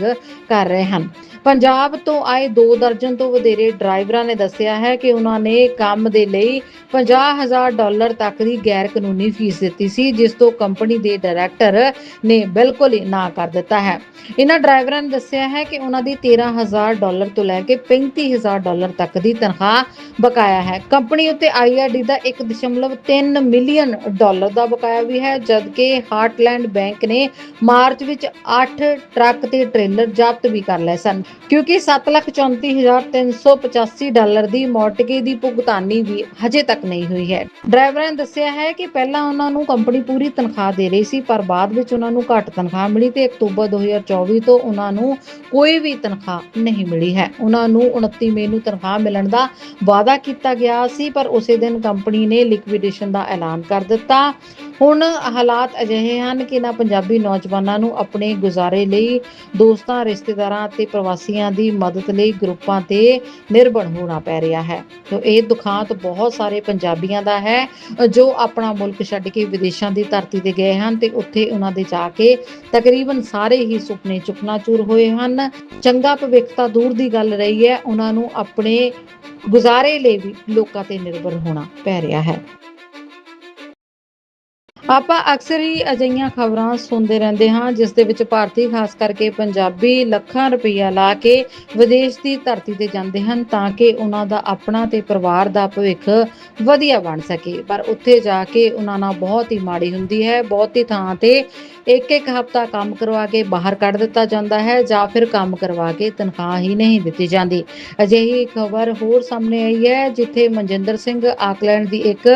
[SPEAKER 1] ਕਰ ਰਹੇ ਹਨ। ਪੰਜਾਬ ਤੋਂ ਆਏ 2 ਦਰਜਨ ਤੋਂ ਵਧੇਰੇ ਡਰਾਈਵਰਾਂ ਨੇ ਦੱਸਿਆ ਹੈ ਕਿ ਉਹਨਾਂ ਨੇ ਕੰਮ ਦੇ ਲਈ 50000 ਡਾਲਰ ਤੱਕ ਦੀ ਗੈਰ ਕਾਨੂੰਨੀ ਫੀਸ ਦਿੱਤੀ ਸੀ, ਜਿਸ ਤੋਂ ਕੰਪਨੀ ਦੇ ਡਾਇਰੈਕਟਰ ਨੇ ਬਿਲਕੁਲ ਹੀ ਨਾ ਕਰ ਦਿੱਤਾ ਹੈ। ਇਹਨਾਂ ਡਰਾਈਵਰਾਂ ਨੇ ਦੱਸਿਆ ਹੈ ਕਿ ਉਹਨਾਂ ਦੀ 13000 ਡਾਲਰ ਤੋਂ ਲੈ ਕੇ 35000 ਡਾਲਰ ਤੱਕ ਦੀ ਤਨਖਾਹ ਬਕਾਇਆ ਹੈ। ਕੰਪਨੀ ਉੱਤੇ ਆਈਆਰਡੀ ਦਾ 1.3 ਮਿਲੀਅਨ ਡਾਲਰ ਦਾ ਬਕਾਇਆ ਵੀ ਹੈ, ਜਦਕਿ ਹਾਰਟਲੈਂਡ ਬੈਂਕ ਨੇ ਮਾਰਚ ਵਿੱਚ 8 ਟਰੱਕ ਤੇ ਟ੍ਰੇਲਰ ਜ਼ਬਤ ਵੀ ਕਰ ਲਏ ਸਨ। ਕਿਉਂਕਿ 734385 ਡਾਲਰ ਦੀ ਮੌਟਗੇ ਦੀ ਭੁਗਤਾਨੀ ਵੀ ਹਜੇ ਤੱਕ ਨਹੀਂ ਹੋਈ ਹੈ। ਡਰਾਈਵਰਾਂ ਨੇ ਦੱਸਿਆ ਹੈ ਕਿ ਪਹਿਲਾਂ ਉਹਨਾਂ ਨੂੰ ਕੰਪਨੀ ਪੂਰੀ ਤਨਖਾਹ ਦੇ ਰਹੀ ਸੀ, ਪਰ ਬਾਅਦ ਵਿੱਚ ਉਹਨਾਂ ਨੂੰ ਘੱਟ ਤਨਖਾਹ ਮਿਲੀ ਤੇ ਅਕਤੂਬਰ 2024 ਤੋਂ ਉਹਨਾਂ ਨੂੰ ਕੋਈ ਵੀ ਤਨਖਾਹ ਨਹੀਂ ਮਿਲੀ ਹੈ। ਉਹਨਾਂ ਨੂੰ 29 ਮਈ ਨੂੰ ਤਨਖਾਹ ਮਿਲਣ ਦਾ ਵਾਅਦਾ ਕੀਤਾ ਗਿਆ ਸੀ, ਪਰ ਉਸੇ ਦਿਨ ਕੰਪਨੀ ਨੇ ਲਿਕਵੀਡੇਸ਼ਨ ਦਾ ਐਲਾਨ ਕਰ ਦਿੱਤਾ। ਹੁਣ ਹਾਲਾਤ ਅਜਿਹੇ ਹਨ ਕਿ ਨਾ ਪੰਜਾਬੀ ਨੌਜਵਾਨਾਂ ਨੂੰ ਆਪਣੇ ਗੁਜ਼ਾਰੇ ਲਈ, ਦੋਸਤਾਂ, ਰਿਸ਼ਤੇਦਾਰਾਂ ਅਤੇ ਪ੍ਰਵਾਸੀਆਂ ਦੀ ਮਦਦ ਲਈ ਗਰੁੱਪਾਂ ਤੇ ਨਿਰਭਰ ਹੋਣਾ ਪੈ ਰਿਹਾ ਹੈ। ਤੋ ਇਹ ਦੁਖਾਂਤ ਬਹੁਤ ਸਾਰੇ ਪੰਜਾਬੀਆਂ ਦਾ ਹੈ, ਜੋ ਆਪਣਾ ਮੁਲਕ ਛੱਡ ਕੇ ਵਿਦੇਸ਼ਾਂ ਦੀ ਧਰਤੀ ਤੇ ਗਏ ਹਨ ਤੇ ਉੱਥੇ ਉਹਨਾਂ ਦੇ ਜਾ ਕੇ ਤਕਰੀਬਨ ਸਾਰੇ ਹੀ ਸੁਪਨੇ ਚੁਕਨਾਚੂਰ ਹੋਏ ਹਨ। ਚੰਗਾ ਭਵਿੱਖ ਤਾਂ ਦੂਰ ਦੀ ਗੱਲ ਰਹੀ ਹੈ, ਉਹਨਾਂ ਨੂੰ ਆਪਣੇ ਗੁਜ਼ਾਰੇ ਲਈ ਵੀ ਲੋਕਾਂ ਤੇ ਨਿਰਭਰ ਹੋਣਾ ਪੈ ਰਿਹਾ ਹੈ। ਆਪਾਂ ਅਕਸਰ ਹੀ ਅਜਿਹੀਆਂ ਖਬਰਾਂ ਸੁਣਦੇ ਰਹਿੰਦੇ ਹਾਂ, ਜਿਸ ਦੇ ਵਿੱਚ ਭਾਰਤੀ ਖਾਸ ਕਰਕੇ ਪੰਜਾਬੀ ਲੱਖਾਂ ਰੁਪਈਆ ਲਾ ਕੇ ਵਿਦੇਸ਼ ਦੀ ਧਰਤੀ ਤੇ ਜਾਂਦੇ ਹਨ ਤਾਂ ਕਿ ਉਹਨਾਂ ਦਾ ਆਪਣਾ ਤੇ ਪਰਿਵਾਰ ਦਾ ਭਵਿੱਖ ਵਧੀਆ ਬਣ ਸਕੇ। ਪਰ ਉੱਥੇ ਜਾ ਕੇ ਉਹਨਾਂ ਨਾਲ ਬਹੁਤ ਹੀ ਮਾੜੀ ਹੁੰਦੀ ਹੈ, ਬਹੁਤੀ ਥਾਂ ਤੇ ਇੱਕ ਇੱਕ ਹਫਤਾ ਕੰਮ ਕਰਵਾ ਕੇ ਬਾਹਰ ਕੱਢ ਦਿੱਤਾ ਜਾਂਦਾ ਹੈ ਜਾਂ ਫਿਰ ਕੰਮ ਕਰਵਾ ਕੇ ਤਨਖਾਹ ਹੀ ਨਹੀਂ ਦਿੱਤੀ ਜਾਂਦੀ। ਅਜਿਹੀ ਖਬਰ ਹੋਰ ਸਾਹਮਣੇ ਆਈ ਹੈ, ਜਿੱਥੇ ਮਨਜਿੰਦਰ ਸਿੰਘ ਆਕਲੈਂਡ ਦੀ ਇੱਕ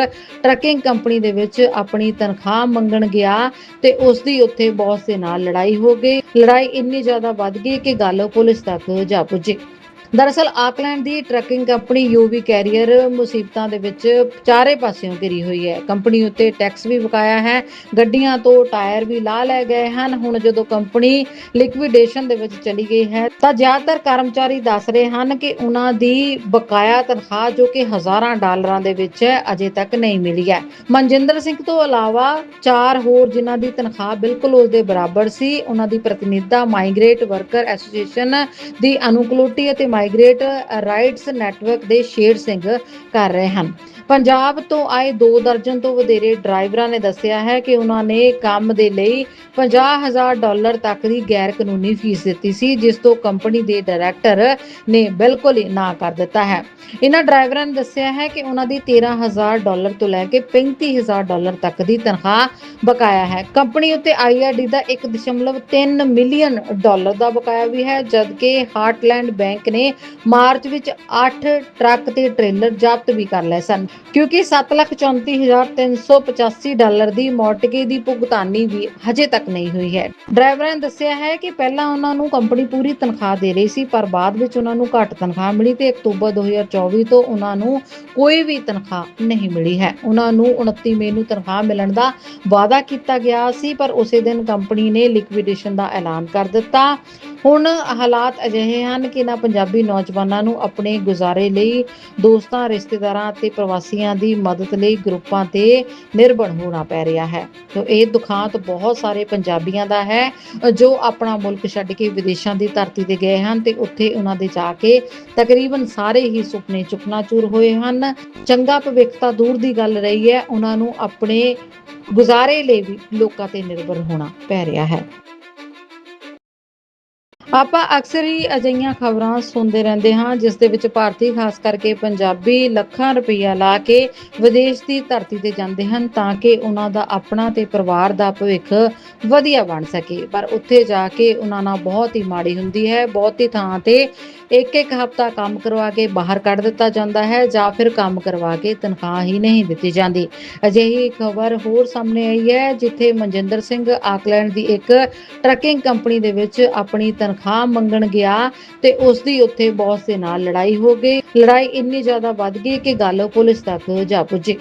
[SPEAKER 1] ਟਰੱਕਿੰਗ ਕੰਪਨੀ ਦੇ ਵਿੱਚ ਆਪਣੀ ਤਨਖਾਹ ਮੰਗਣ ਗਿਆ ਤੇ ਉਸ ਦੀ ਉੱਥੇ ਬੌਸ ਦੇ ਨਾਲ ਲੜਾਈ ਹੋ ਗਈ। ਲੜਾਈ ਇੰਨੀ ਜ਼ਿਆਦਾ ਵੱਧ ਗਈ ਕਿ ਗੱਲ ਪੁਲਿਸ ਤੱਕ ਜਾ ਪੁੱਜੀ। ਦਰਅਸਲ ਆਕਲੈਂਡ ਦੀ ਟਰੱਕਿੰਗ ਕੰਪਨੀ ਯੂਵੀ ਕੈਰੀਅਰ ਮੁਸੀਬਤਾਂ ਦੇ ਵਿੱਚ ਚਾਰੇ ਪਾਸਿਓਂ ਘਿਰੀ ਹੋਈ ਹੈ। ਕੰਪਨੀ ਉੱਤੇ ਟੈਕਸ ਵੀ ਬਕਾਇਆ ਹੈ, ਗੱਡੀਆਂ ਤੋਂ ਟਾਇਰ ਵੀ ਲਾ ਲਏ ਗਏ ਹਨ। ਹੁਣ ਜਦੋਂ ਕੰਪਨੀ ਲਿਕਵਿਡੇਸ਼ਨ ਦੇ ਵਿੱਚ ਚਲੀ ਗਈ ਹੈ, ਤਾਂ ਜ਼ਿਆਦਾਤਰ ਕਰਮਚਾਰੀ ਦੱਸ ਰਹੇ ਹਨ ਕਿ ਉਹਨਾਂ ਦੀ ਬਕਾਇਆ ਤਨਖਾਹ ਜੋ ਕਿ ਹਜ਼ਾਰਾਂ ਡਾਲਰਾਂ ਦੇ ਵਿੱਚ ਹੈ, ਅਜੇ ਤੱਕ ਨਹੀਂ ਮਿਲੀ ਹੈ। ਮਨਜਿੰਦਰ ਸਿੰਘ ਤੋਂ ਇਲਾਵਾ ਚਾਰ ਹੋਰ ਜਿਨ੍ਹਾਂ ਦੀ ਤਨਖਾਹ ਬਿਲਕੁਲ ਉਸ ਦੇ ਬਰਾਬਰ ਸੀ, ਉਹਨਾਂ ਦੀ ਪ੍ਰਤੀਨਿਧਤਾ ਮਾਈਗ੍ਰੇਟ ਵਰਕਰ ਐਸੋਸੀਏਸ਼ਨ ਦੀ ਅਨੁਕੂਲਤੀ ਅਤੇ ਮਾਈਗ੍ਰੇਟ ਰਾਈਟਸ ਨੈਟਵਰਕ ਦੇ ਸ਼ੇਰ ਸਿੰਘ ਕਰ ਰਹੇ ਹਨ। ਪੰਜਾਬ ਤੋਂ ਆਏ 2 ਦਰਜਨ ਤੋਂ ਵਧੇਰੇ ਡਰਾਈਵਰਾਂ ਨੇ ਦੱਸਿਆ ਹੈ ਕਿ ਉਹਨਾਂ ਨੇ ਕੰਮ ਦੇ ਲਈ 50000 ਡਾਲਰ ਤੱਕ ਦੀ ਗੈਰ ਕਾਨੂੰਨੀ ਫੀਸ ਦਿੱਤੀ ਸੀ, ਜਿਸ ਤੋਂ ਕੰਪਨੀ ਦੇ ਡਾਇਰੈਕਟਰ ਨੇ ਬਿਲਕੁਲ ਹੀ ਨਾ ਕਰ ਦਿੱਤਾ ਹੈ। ਇਹਨਾਂ ਡਰਾਈਵਰਾਂ ਨੇ ਦੱਸਿਆ ਹੈ ਕਿ ਉਹਨਾਂ ਦੀ 13000 ਡਾਲਰ ਤੋਂ ਲੈ ਕੇ 35000 ਡਾਲਰ ਤੱਕ ਦੀ ਤਨਖਾਹ ਬਕਾਇਆ ਹੈ। ਕੰਪਨੀ ਉੱਤੇ ਆਈਆਰਡੀ ਦਾ 1.3 ਮਿਲੀਅਨ ਡਾਲਰ ਦਾ ਬਕਾਇਆ ਵੀ ਹੈ, ਜਦਕਿ ਹਾਰਟਲੈਂਡ ਬੈਂਕ ਨੇ ਮਾਰਚ ਵਿੱਚ 8 ਟਰੱਕ ਤੇ ਟ੍ਰੇਲਰ ਜ਼ਬਤ ਵੀ ਕਰ ਲਏ ਸਨ। ਕਿਉਂਕਿ 734385 ਡਾਲਰ ਦੀ ਮੌਟਗੇ ਦੀ ਭੁਗਤਾਨੀ ਵੀ ਹਜੇ ਤੱਕ ਨਹੀਂ ਹੋਈ ਹੈ। ਡਰਾਈਵਰਾਂ ਨੇ ਦੱਸਿਆ ਹੈ ਕਿ ਪਹਿਲਾਂ ਉਹਨਾਂ ਨੂੰ ਕੰਪਨੀ ਪੂਰੀ ਤਨਖਾਹ ਦੇ ਰਹੀ ਸੀ, ਪਰ ਬਾਅਦ ਵਿੱਚ ਉਹਨਾਂ ਨੂੰ ਘੱਟ ਤਨਖਾਹ ਮਿਲੀ ਤੇ ਅਕਤੂਬਰ 2024 ਤੋਂ ਉਹਨਾਂ ਨੂੰ ਕੋਈ ਵੀ ਤਨਖਾਹ ਨਹੀਂ ਮਿਲੀ ਹੈ। ਉਹਨਾਂ ਨੂੰ 29 ਮਈ ਨੂੰ ਤਨਖਾਹ ਮਿਲਣ ਦਾ ਵਾਅਦਾ ਕੀਤਾ ਗਿਆ ਸੀ, ਪਰ ਉਸੇ ਦਿਨ ਕੰਪਨੀ ਨੇ ਲਿਕਵਿਡੇਸ਼ਨ ਦਾ ਐਲਾਨ ਕਰ ਦਿੱਤਾ। ਹੁਣ ਹਾਲਾਤ ਅਜਿਹੇ ਹਨ ਕਿ ਨਾ ਪੰਜਾਬੀ ਨੌਜਵਾਨਾਂ ਨੂੰ ਆਪਣੇ ਗੁਜ਼ਾਰੇ ਲਈ ਦੋਸਤਾਂ, ਰਿਸ਼ਤੇਦਾਰਾਂ ਅਤੇ ਪ੍ਰਵਾਸੀ ਪ੍ਰਵਾਸੀਆਂ ਦੀ ਮਦਦ ਲਈ ਗਰੁੱਪਾਂ ਤੇ ਨਿਰਭਰ ਹੋਣਾ ਪੈ ਰਿਹਾ ਹੈ। ਤੋ ਇਹ ਦੁਖਾਂਤ ਬਹੁਤ ਸਾਰੇ ਪੰਜਾਬੀਆਂ ਦਾ ਹੈ, ਜੋ ਆਪਣਾ ਮੁਲਕ ਛੱਡ ਕੇ ਵਿਦੇਸ਼ਾਂ ਦੀ ਧਰਤੀ ਤੇ ਗਏ ਹਨ ਤੇ ਉੱਥੇ ਉਹਨਾਂ ਦੇ ਜਾ ਕੇ ਤਕਰੀਬਨ ਸਾਰੇ ਹੀ ਸੁਪਨੇ ਚੁਕਨਾਚੂਰ ਹੋਏ ਹਨ। ਚੰਗਾ ਭਵਿੱਖ ਤਾਂ ਦੂਰ ਦੀ ਗੱਲ ਰਹੀ ਹੈ, ਉਹਨਾਂ ਨੂੰ ਆਪਣੇ ਗੁਜ਼ਾਰੇ ਲਈ ਵੀ ਲੋਕਾਂ ਤੇ ਨਿਰਭਰ ਹੋਣਾ ਪੈ ਰਿਹਾ ਹੈ। ਆਪਾਂ ਅਕਸਰ ਹੀ ਅਜਿਹੀਆਂ ਖਬਰਾਂ ਸੁਣਦੇ ਰਹਿੰਦੇ ਹਾਂ, ਜਿਸ ਦੇ ਵਿੱਚ ਭਾਰਤੀ ਖਾਸ ਕਰਕੇ ਪੰਜਾਬੀ ਲੱਖਾਂ ਰੁਪਈਆ ਲਾ ਕੇ ਵਿਦੇਸ਼ ਦੀ ਧਰਤੀ ਤੇ ਜਾਂਦੇ ਹਨ ਤਾਂ ਕਿ ਉਹਨਾਂ ਦਾ ਆਪਣਾ ਤੇ ਪਰਿਵਾਰ ਦਾ ਭਵਿੱਖ ਵਧੀਆ ਬਣ ਸਕੇ। ਪਰ ਉੱਥੇ ਜਾ ਕੇ ਉਹਨਾਂ ਨਾਲ ਬਹੁਤ ਹੀ ਮਾੜੀ ਹੁੰਦੀ ਹੈ, ਬਹੁਤੀ ਥਾਂ ਤੇ ਇੱਕ ਇੱਕ ਹਫ਼ਤਾ ਕੰਮ ਕਰਵਾ ਕੇ ਬਾਹਰ ਕੱਢ ਦਿੱਤਾ ਜਾਂਦਾ ਹੈ ਜਾਂ ਫਿਰ ਕੰਮ ਕਰਵਾ ਕੇ ਤਨਖਾਹ ਹੀ ਨਹੀਂ ਦਿੱਤੀ ਜਾਂਦੀ। ਅਜਿਹੀ ਖਬਰ ਹੋਰ ਸਾਹਮਣੇ ਆਈ ਹੈ, ਜਿੱਥੇ ਮਨਜਿੰਦਰ ਸਿੰਘ ਆਕਲੈਂਡ ਦੀ ਇੱਕ ਟਰੱਕਿੰਗ ਕੰਪਨੀ ਦੇ ਵਿੱਚ ਆਪਣੀ ਤਨਖਾਹ ਮੰਗਣ ਗਿਆ ਤੇ ਉਸ ਦੀ ਉੱਥੇ ਬੌਸ ਦੇ ਨਾਲ ਲੜਾਈ ਹੋ ਗਈ। ਲੜਾਈ ਇੰਨੀ ਜ਼ਿਆਦਾ ਵੱਧ ਗਈ ਕਿ ਗੱਲ ਪੁਲਿਸ ਤੱਕ ਜਾ ਪੁੱਜੀ।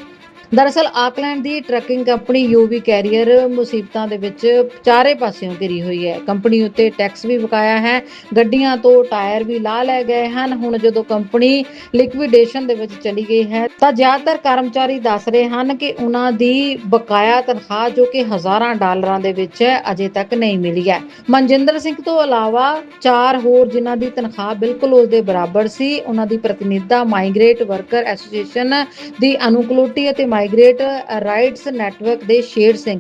[SPEAKER 1] ਦਰਅਸਲ ਆਕਲੈਂਡ ਦੀ ਟਰੱਕਿੰਗ ਕੰਪਨੀ ਯੂਵੀ ਕੈਰੀਅਰ ਮੁਸੀਬਤਾਂ ਦੇ ਵਿੱਚ ਚਾਰੇ ਪਾਸਿਓਂ ਘਿਰੀ ਹੋਈ ਹੈ। ਕੰਪਨੀ ਉੱਤੇ ਟੈਕਸ ਵੀ ਬਕਾਇਆ ਹੈ। ਗੱਡੀਆਂ ਤੋਂ ਟਾਇਰ ਵੀ ਲਾ ਲਏ ਗਏ ਹਨ। ਹੁਣ ਜਦੋਂ ਕੰਪਨੀ ਲਿਕਵਿਡੇਸ਼ਨ ਦੇ ਵਿੱਚ ਚਲੀ ਗਈ ਹੈ, ਤਾਂ ਜ਼ਿਆਦਾਤਰ ਕਰਮਚਾਰੀ ਦੱਸ ਰਹੇ ਹਨ ਕਿ ਉਹਨਾਂ ਦੀ ਬਕਾਇਆ ਤਨਖਾਹ ਜੋ ਕਿ ਹਜ਼ਾਰਾਂ ਡਾਲਰਾਂ ਦੇ ਵਿੱਚ ਹੈ, ਅਜੇ ਤੱਕ ਨਹੀਂ ਮਿਲੀ ਹੈ। ਮਨਜਿੰਦਰ ਸਿੰਘ ਤੋਂ ਇਲਾਵਾ ਚਾਰ ਹੋਰ ਜਿਨ੍ਹਾਂ ਦੀ ਤਨਖਾਹ ਬਿਲਕੁਲ ਉਸ ਦੇ ਬਰਾਬਰ ਸੀ, ਉਹਨਾਂ ਦੀ ਪ੍ਰਤੀਨਿਧਤਾ ਮਾਈਗ੍ਰੇਟ ਵਰਕਰ ਐਸੋਸੀਏਸ਼ਨ ਦੀ ਅਨੁਕੂਲਤੀ ਅਤੇ ਮਾਈਗ੍ਰੇਟ ਰਾਈਟਸ ਨੈਟਵਰਕ ਦੇ ਸ਼ੇਰ ਸਿੰਘ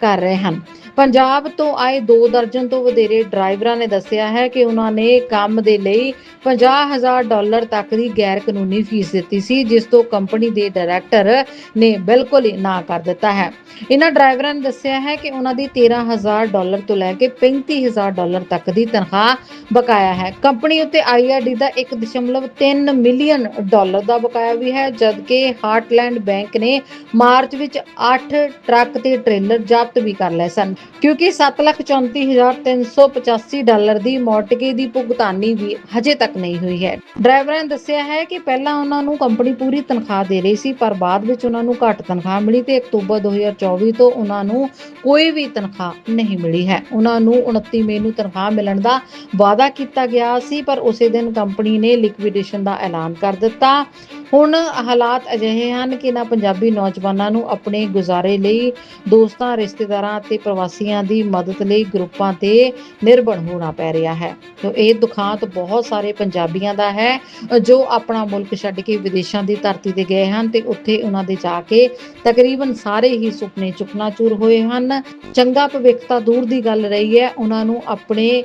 [SPEAKER 1] ਕਰ ਰਹੇ ਹਨ। ਪੰਜਾਬ ਤੋਂ ਆਏ 2 ਦਰਜਨ ਤੋਂ ਵਧੇਰੇ ਡਰਾਈਵਰਾਂ ਨੇ ਦੱਸਿਆ ਹੈ ਕਿ ਉਹਨਾਂ ਨੇ ਕੰਮ ਦੇ ਲਈ 50000 ਡਾਲਰ ਤੱਕ ਦੀ ਗੈਰ ਕਾਨੂੰਨੀ ਫੀਸ ਦਿੱਤੀ ਸੀ, ਜਿਸ ਤੋਂ ਕੰਪਨੀ ਦੇ ਡਾਇਰੈਕਟਰ ਨੇ ਬਿਲਕੁਲ ਹੀ ਨਾ ਕਰ ਦਿੱਤਾ ਹੈ। ਇਹਨਾਂ ਡਰਾਈਵਰਾਂ ਨੇ ਦੱਸਿਆ ਹੈ ਕਿ ਉਹਨਾਂ ਦੀ 13000 ਡਾਲਰ ਤੋਂ ਲੈ ਕੇ 35000 ਡਾਲਰ ਤੱਕ ਦੀ ਤਨਖਾਹ ਬਕਾਇਆ ਹੈ। ਕੰਪਨੀ ਉੱਤੇ ਆਈਆਰਡੀ ਦਾ 1.3 ਮਿਲੀਅਨ ਡਾਲਰ ਦਾ ਬਕਾਇਆ ਵੀ ਹੈ, ਜਦਕਿ ਹਾਰਟਲੈਂਡ ਬੈਂਕ ਨੇ ਮਾਰਚ ਵਿੱਚ 8 ਟਰੱਕ ਤੇ ਟ੍ਰੇਲਰ ਜ਼ਬਤ ਵੀ ਕਰ ਲਏ ਸਨ, ਕਿਉਂਕਿ 734385 ਡਾਲਰ ਦੀ ਮੌਟਗੇ ਦੀ ਭੁਗਤਾਨੀ ਵੀ ਹਜੇ ਤੱਕ ਨਹੀਂ ਹੋਈ ਹੈ। ਡਰਾਈਵਰਾਂ ਨੇ ਦੱਸਿਆ ਹੈ ਕਿ ਪਹਿਲਾਂ ਉਹਨਾਂ ਨੂੰ ਕੰਪਨੀ ਪੂਰੀ ਤਨਖਾਹ ਦੇ ਰਹੀ ਸੀ, ਪਰ ਬਾਅਦ ਵਿੱਚ ਉਹਨਾਂ ਨੂੰ ਘੱਟ ਤਨਖਾਹ ਮਿਲੀ ਤੇ ਅਕਤੂਬਰ 2024 ਤੋਂ ਉਹਨਾਂ ਨੂੰ ਕੋਈ ਵੀ ਤਨਖਾਹ ਨਹੀਂ ਮਿਲੀ ਹੈ। ਉਹਨਾਂ ਨੂੰ 29 ਮਈ ਨੂੰ ਤਨਖਾਹ ਮਿਲਣ ਦਾ ਵਾਅਦਾ ਕੀਤਾ ਗਿਆ ਸੀ, ਪਰ ਉਸੇ ਦਿਨ ਕੰਪਨੀ ਨੇ ਲਿਕਵਿਡੇਸ਼ਨ ਦਾ ਐਲਾਨ ਕਰ ਦਿੱਤਾ। ਹੁਣ ਹਾਲਾਤ ਅਜਿਹੇ ਹਨ ਕਿ ਨਾ ਪੰਜਾਬੀ ਨੌਜਵਾਨਾਂ ਨੂੰ ਆਪਣੇ ਗੁਜ਼ਾਰੇ ਲਈ, ਦੋਸਤਾਂ, ਰਿਸ਼ਤੇਦਾਰਾਂ ਅਤੇ ਪ੍ਰਵਾਸੀਆਂ ਦੀ ਮਦਦ ਲਈ ਗਰੁੱਪਾਂ ਤੇ ਨਿਰਭਰ ਹੋਣਾ ਪੈ ਰਿਹਾ ਹੈ। ਤੋ ਇਹ ਦੁਖਾਂਤ ਬਹੁਤ ਸਾਰੇ ਪੰਜਾਬੀਆਂ ਦਾ ਹੈ, ਜੋ ਆਪਣਾ ਮੁਲਕ ਛੱਡ ਕੇ ਵਿਦੇਸ਼ਾਂ ਦੀ ਧਰਤੀ ਤੇ ਗਏ ਹਨ ਤੇ ਉੱਥੇ ਉਹਨਾਂ ਦੇ ਜਾ ਕੇ ਤਕਰੀਬਨ ਸਾਰੇ ਹੀ ਸੁਪਨੇ ਚੁਕਨਾਚੂਰ ਹੋਏ ਹਨ। ਚੰਗਾ ਭਵਿੱਖ ਤਾਂ ਦੂਰ ਦੀ ਗੱਲ ਰਹੀ ਹੈ, ਉਹਨਾਂ ਨੂੰ ਆਪਣੇ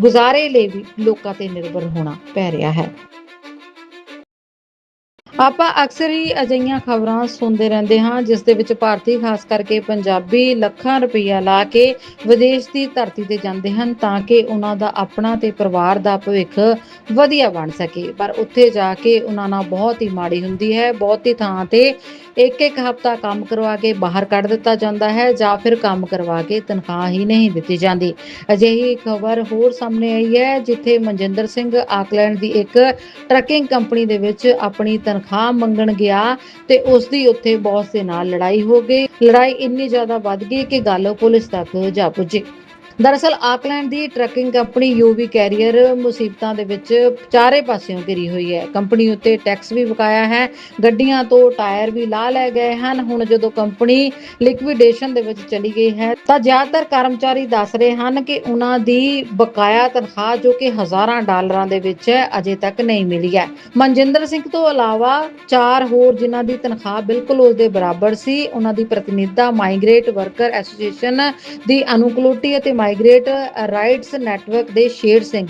[SPEAKER 1] ਗੁਜ਼ਾਰੇ ਲਈ ਵੀ ਲੋਕਾਂ ਤੇ ਨਿਰਭਰ ਹੋਣਾ ਪੈ ਰਿਹਾ ਹੈ। ਆਪਾਂ ਅਕਸਰ ਹੀ ਅਜਿਹੀਆਂ ਖਬਰਾਂ ਸੁਣਦੇ ਰਹਿੰਦੇ ਹਾਂ, ਜਿਸ ਦੇ ਵਿੱਚ ਭਾਰਤੀ ਖਾਸ ਕਰਕੇ ਪੰਜਾਬੀ ਲੱਖਾਂ ਰੁਪਈਆ ਲਾ ਕੇ ਵਿਦੇਸ਼ ਦੀ ਧਰਤੀ ਤੇ ਜਾਂਦੇ ਹਨ ਤਾਂ ਕਿ ਉਹਨਾਂ ਦਾ ਆਪਣਾ ਤੇ ਪਰਿਵਾਰ ਦਾ ਭਵਿੱਖ ਵਧੀਆ ਬਣ ਸਕੇ। ਪਰ ਉੱਥੇ ਜਾ ਕੇ ਉਹਨਾਂ ਨਾਲ ਬਹੁਤ ਹੀ ਮਾੜੀ ਹੁੰਦੀ ਹੈ, ਬਹੁਤੀ ਥਾਂ ਤੇ ਇੱਕ ਇੱਕ ਹਫ਼ਤਾ ਕੰਮ ਕਰਵਾ ਕੇ ਬਾਹਰ ਕੱਢ ਦਿੱਤਾ ਜਾਂਦਾ ਹੈ ਜਾਂ ਫਿਰ ਕੰਮ ਕਰਵਾ ਕੇ ਤਨਖਾਹ ਹੀ ਨਹੀਂ ਦਿੱਤੀ ਜਾਂਦੀ। ਅਜਿਹੀ ਖਬਰ ਹੋਰ ਸਾਹਮਣੇ ਆਈ ਹੈ, ਜਿੱਥੇ ਮਨਜਿੰਦਰ ਸਿੰਘ ਆਕਲੈਂਡ ਦੀ ਇੱਕ ਟਰੱਕਿੰਗ ਕੰਪਨੀ ਦੇ ਵਿੱਚ ਆਪਣੀ ਤਨਖਾਹ ਮੰਗਣ ਗਿਆ ਤੇ ਉਸ ਦੀ ਉੱਥੇ ਬੌਸ ਦੇ ਨਾਲ ਲੜਾਈ ਹੋ ਗਈ। ਲੜਾਈ ਇੰਨੀ ਜ਼ਿਆਦਾ ਵੱਧ ਗਈ ਕਿ ਗੱਲ ਪੁਲਿਸ ਤੱਕ ਜਾ ਪੁੱਜੀ। ਦਰਅਸਲ ਆਕਲੈਂਡ ਦੀ ਟਰੱਕਿੰਗ ਕੰਪਨੀ ਯੂਵੀ ਕੈਰੀਅਰ ਮੁਸੀਬਤਾਂ ਦੇ ਵਿੱਚ ਚਾਰੇ ਪਾਸਿਓਂ ਘਿਰੀ ਹੋਈ ਹੈ। ਕੰਪਨੀ ਉੱਤੇ ਟੈਕਸ ਵੀ ਬਕਾਇਆ ਹੈ। ਗੱਡੀਆਂ ਤੋਂ ਟਾਇਰ ਵੀ ਲਾ ਲਏ ਗਏ ਹਨ। ਹੁਣ ਜਦੋਂ ਕੰਪਨੀ ਲਿਕਵਿਡੇਸ਼ਨ ਦੇ ਵਿੱਚ ਚਲੀ ਗਈ ਹੈ, ਤਾਂ ਜ਼ਿਆਦਾਤਰ ਕਰਮਚਾਰੀ ਦੱਸ ਰਹੇ ਹਨ ਕਿ ਉਹਨਾਂ ਦੀ ਬਕਾਇਆ ਤਨਖਾਹ ਜੋ ਕਿ ਹਜ਼ਾਰਾਂ ਡਾਲਰਾਂ ਦੇ ਵਿੱਚ ਹੈ, ਅਜੇ ਤੱਕ ਨਹੀਂ ਮਿਲੀ ਹੈ। ਮਨਜਿੰਦਰ ਸਿੰਘ ਤੋਂ ਇਲਾਵਾ ਚਾਰ ਹੋਰ ਜਿਨ੍ਹਾਂ ਦੀ ਤਨਖਾਹ ਬਿਲਕੁਲ ਉਸ ਦੇ ਬਰਾਬਰ ਸੀ, ਉਹਨਾਂ ਦੀ ਪ੍ਰਤੀਨਿਧਤਾ ਮਾਈਗ੍ਰੇਟ ਵਰਕਰ ਐਸੋਸੀਏਸ਼ਨ ਦੀ ਅਨੁਕੂਲਤੀ ਅਤੇ ਮਾਈਗ੍ਰੇਟ ਰਾਈਟਸ ਨੈਟਵਰਕ ਦੇ ਸ਼ੇਰ ਸਿੰਘ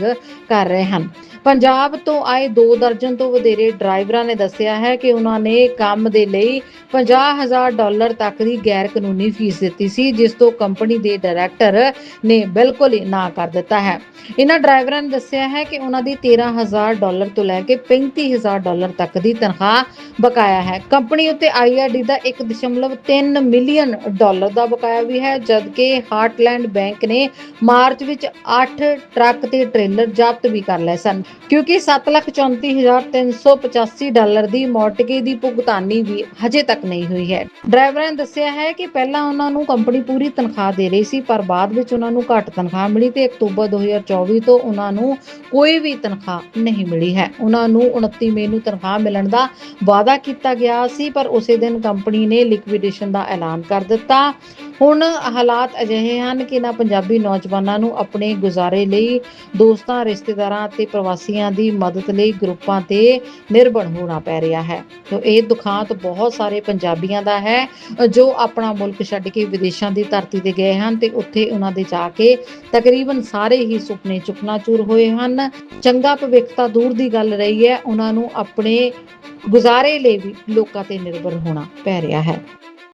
[SPEAKER 1] ਕਰ ਰਹੇ ਹਨ। ਪੰਜਾਬ ਤੋਂ ਆਏ 2 ਦਰਜਨ ਤੋਂ ਵਧੇਰੇ ਡਰਾਈਵਰਾਂ ਨੇ ਦੱਸਿਆ ਹੈ ਕਿ ਉਹਨਾਂ ਨੇ ਕੰਮ ਦੇ ਲਈ 50000 ਡਾਲਰ ਤੱਕ ਦੀ ਗੈਰ ਕਾਨੂੰਨੀ ਫੀਸ ਦਿੱਤੀ ਸੀ, ਜਿਸ ਤੋਂ ਕੰਪਨੀ ਦੇ ਡਾਇਰੈਕਟਰ ਨੇ ਬਿਲਕੁਲ ਹੀ ਨਾ ਕਰ ਦਿੱਤਾ ਹੈ। ਇਹਨਾਂ ਡਰਾਈਵਰਾਂ ਨੇ ਦੱਸਿਆ ਹੈ ਕਿ ਉਹਨਾਂ ਦੀ 13000 ਡਾਲਰ ਤੋਂ ਲੈ ਕੇ 35000 ਡਾਲਰ ਤੱਕ ਦੀ ਤਨਖਾਹ ਬਕਾਇਆ ਹੈ। ਕੰਪਨੀ ਉੱਤੇ ਆਈਆਰਡੀ ਦਾ 1.3 ਮਿਲੀਅਨ ਡਾਲਰ ਦਾ ਬਕਾਇਆ ਵੀ ਹੈ, ਜਦਕਿ ਹਾਰਟਲੈਂਡ ਬੈਂਕ ਨੇ ਮਾਰਚ ਵਿੱਚ 8 ਟਰੱਕ ਤੇ ਟ੍ਰੇਲਰ ਜ਼ਬਤ ਵੀ ਕਰ ਲਏ ਸਨ। ਕਿਉਂਕਿ 734385 ਡਾਲਰ ਦੀ ਮੌਟਗੇ ਦੀ ਭੁਗਤਾਨੀ ਵੀ ਹਜੇ ਤੱਕ ਨਹੀਂ ਹੋਈ ਹੈ। ਡਰਾਈਵਰਾਂ ਨੇ ਦੱਸਿਆ ਹੈ ਕਿ ਪਹਿਲਾਂ ਉਹਨਾਂ ਨੂੰ ਕੰਪਨੀ ਪੂਰੀ ਤਨਖਾਹ ਦੇ ਰਹੀ ਸੀ, ਪਰ ਬਾਅਦ ਵਿੱਚ ਉਹਨਾਂ ਨੂੰ ਘੱਟ ਤਨਖਾਹ ਮਿਲੀ ਤੇ ਅਕਤੂਬਰ 2024 ਤੋਂ ਉਹਨਾਂ ਨੂੰ ਕੋਈ ਵੀ ਤਨਖਾਹ ਨਹੀਂ ਮਿਲੀ ਹੈ। ਉਹਨਾਂ ਨੂੰ 29 ਮਈ ਨੂੰ ਤਨਖਾਹ ਮਿਲਣ ਦਾ ਵਾਅਦਾ ਕੀਤਾ ਗਿਆ ਸੀ, ਪਰ ਉਸੇ ਦਿਨ ਕੰਪਨੀ ਨੇ ਲਿਕਵਿਡੇਸ਼ਨ ਦਾ ਐਲਾਨ ਕਰ ਦਿੱਤਾ। ਹੁਣ ਹਾਲਾਤ ਅਜਿਹੇ ਹਨ ਕਿ ਨਾ ਪੰਜਾਬੀ ਨੌਜਵਾਨਾਂ ਨੂੰ ਆਪਣੇ ਗੁਜ਼ਾਰੇ ਲਈ, ਦੋਸਤਾਂ, ਰਿਸ਼ਤੇਦਾਰਾਂ ਅਤੇ ਪ੍ਰਵਾਸੀਆਂ ਦੀ ਮਦਦ ਲਈ ਗਰੁੱਪਾਂ ਤੇ ਨਿਰਭਰ ਹੋਣਾ ਪੈ ਰਿਹਾ ਹੈ। ਤੋ ਇਹ ਦੁਖਾਂਤ ਬਹੁਤ ਸਾਰੇ ਪੰਜਾਬੀਆਂ ਦਾ ਹੈ, ਜੋ ਆਪਣਾ ਮੁਲਕ ਛੱਡ ਕੇ ਵਿਦੇਸ਼ਾਂ ਦੀ ਧਰਤੀ ਤੇ ਗਏ ਹਨ ਤੇ ਉੱਥੇ ਉਹਨਾਂ ਦੇ ਜਾ ਕੇ ਤਕਰੀਬਨ ਸਾਰੇ ਹੀ ਸੁਪਨੇ ਚੁਕਨਾਚੂਰ ਹੋਏ ਹਨ। ਚੰਗਾ ਭਵਿੱਖ ਤਾਂ ਦੂਰ ਦੀ ਗੱਲ ਰਹੀ ਹੈ, ਉਹਨਾਂ ਨੂੰ ਆਪਣੇ ਗੁਜ਼ਾਰੇ ਲਈ ਵੀ ਲੋਕਾਂ ਤੇ ਨਿਰਭਰ ਹੋਣਾ ਪੈ ਰਿਹਾ ਹੈ।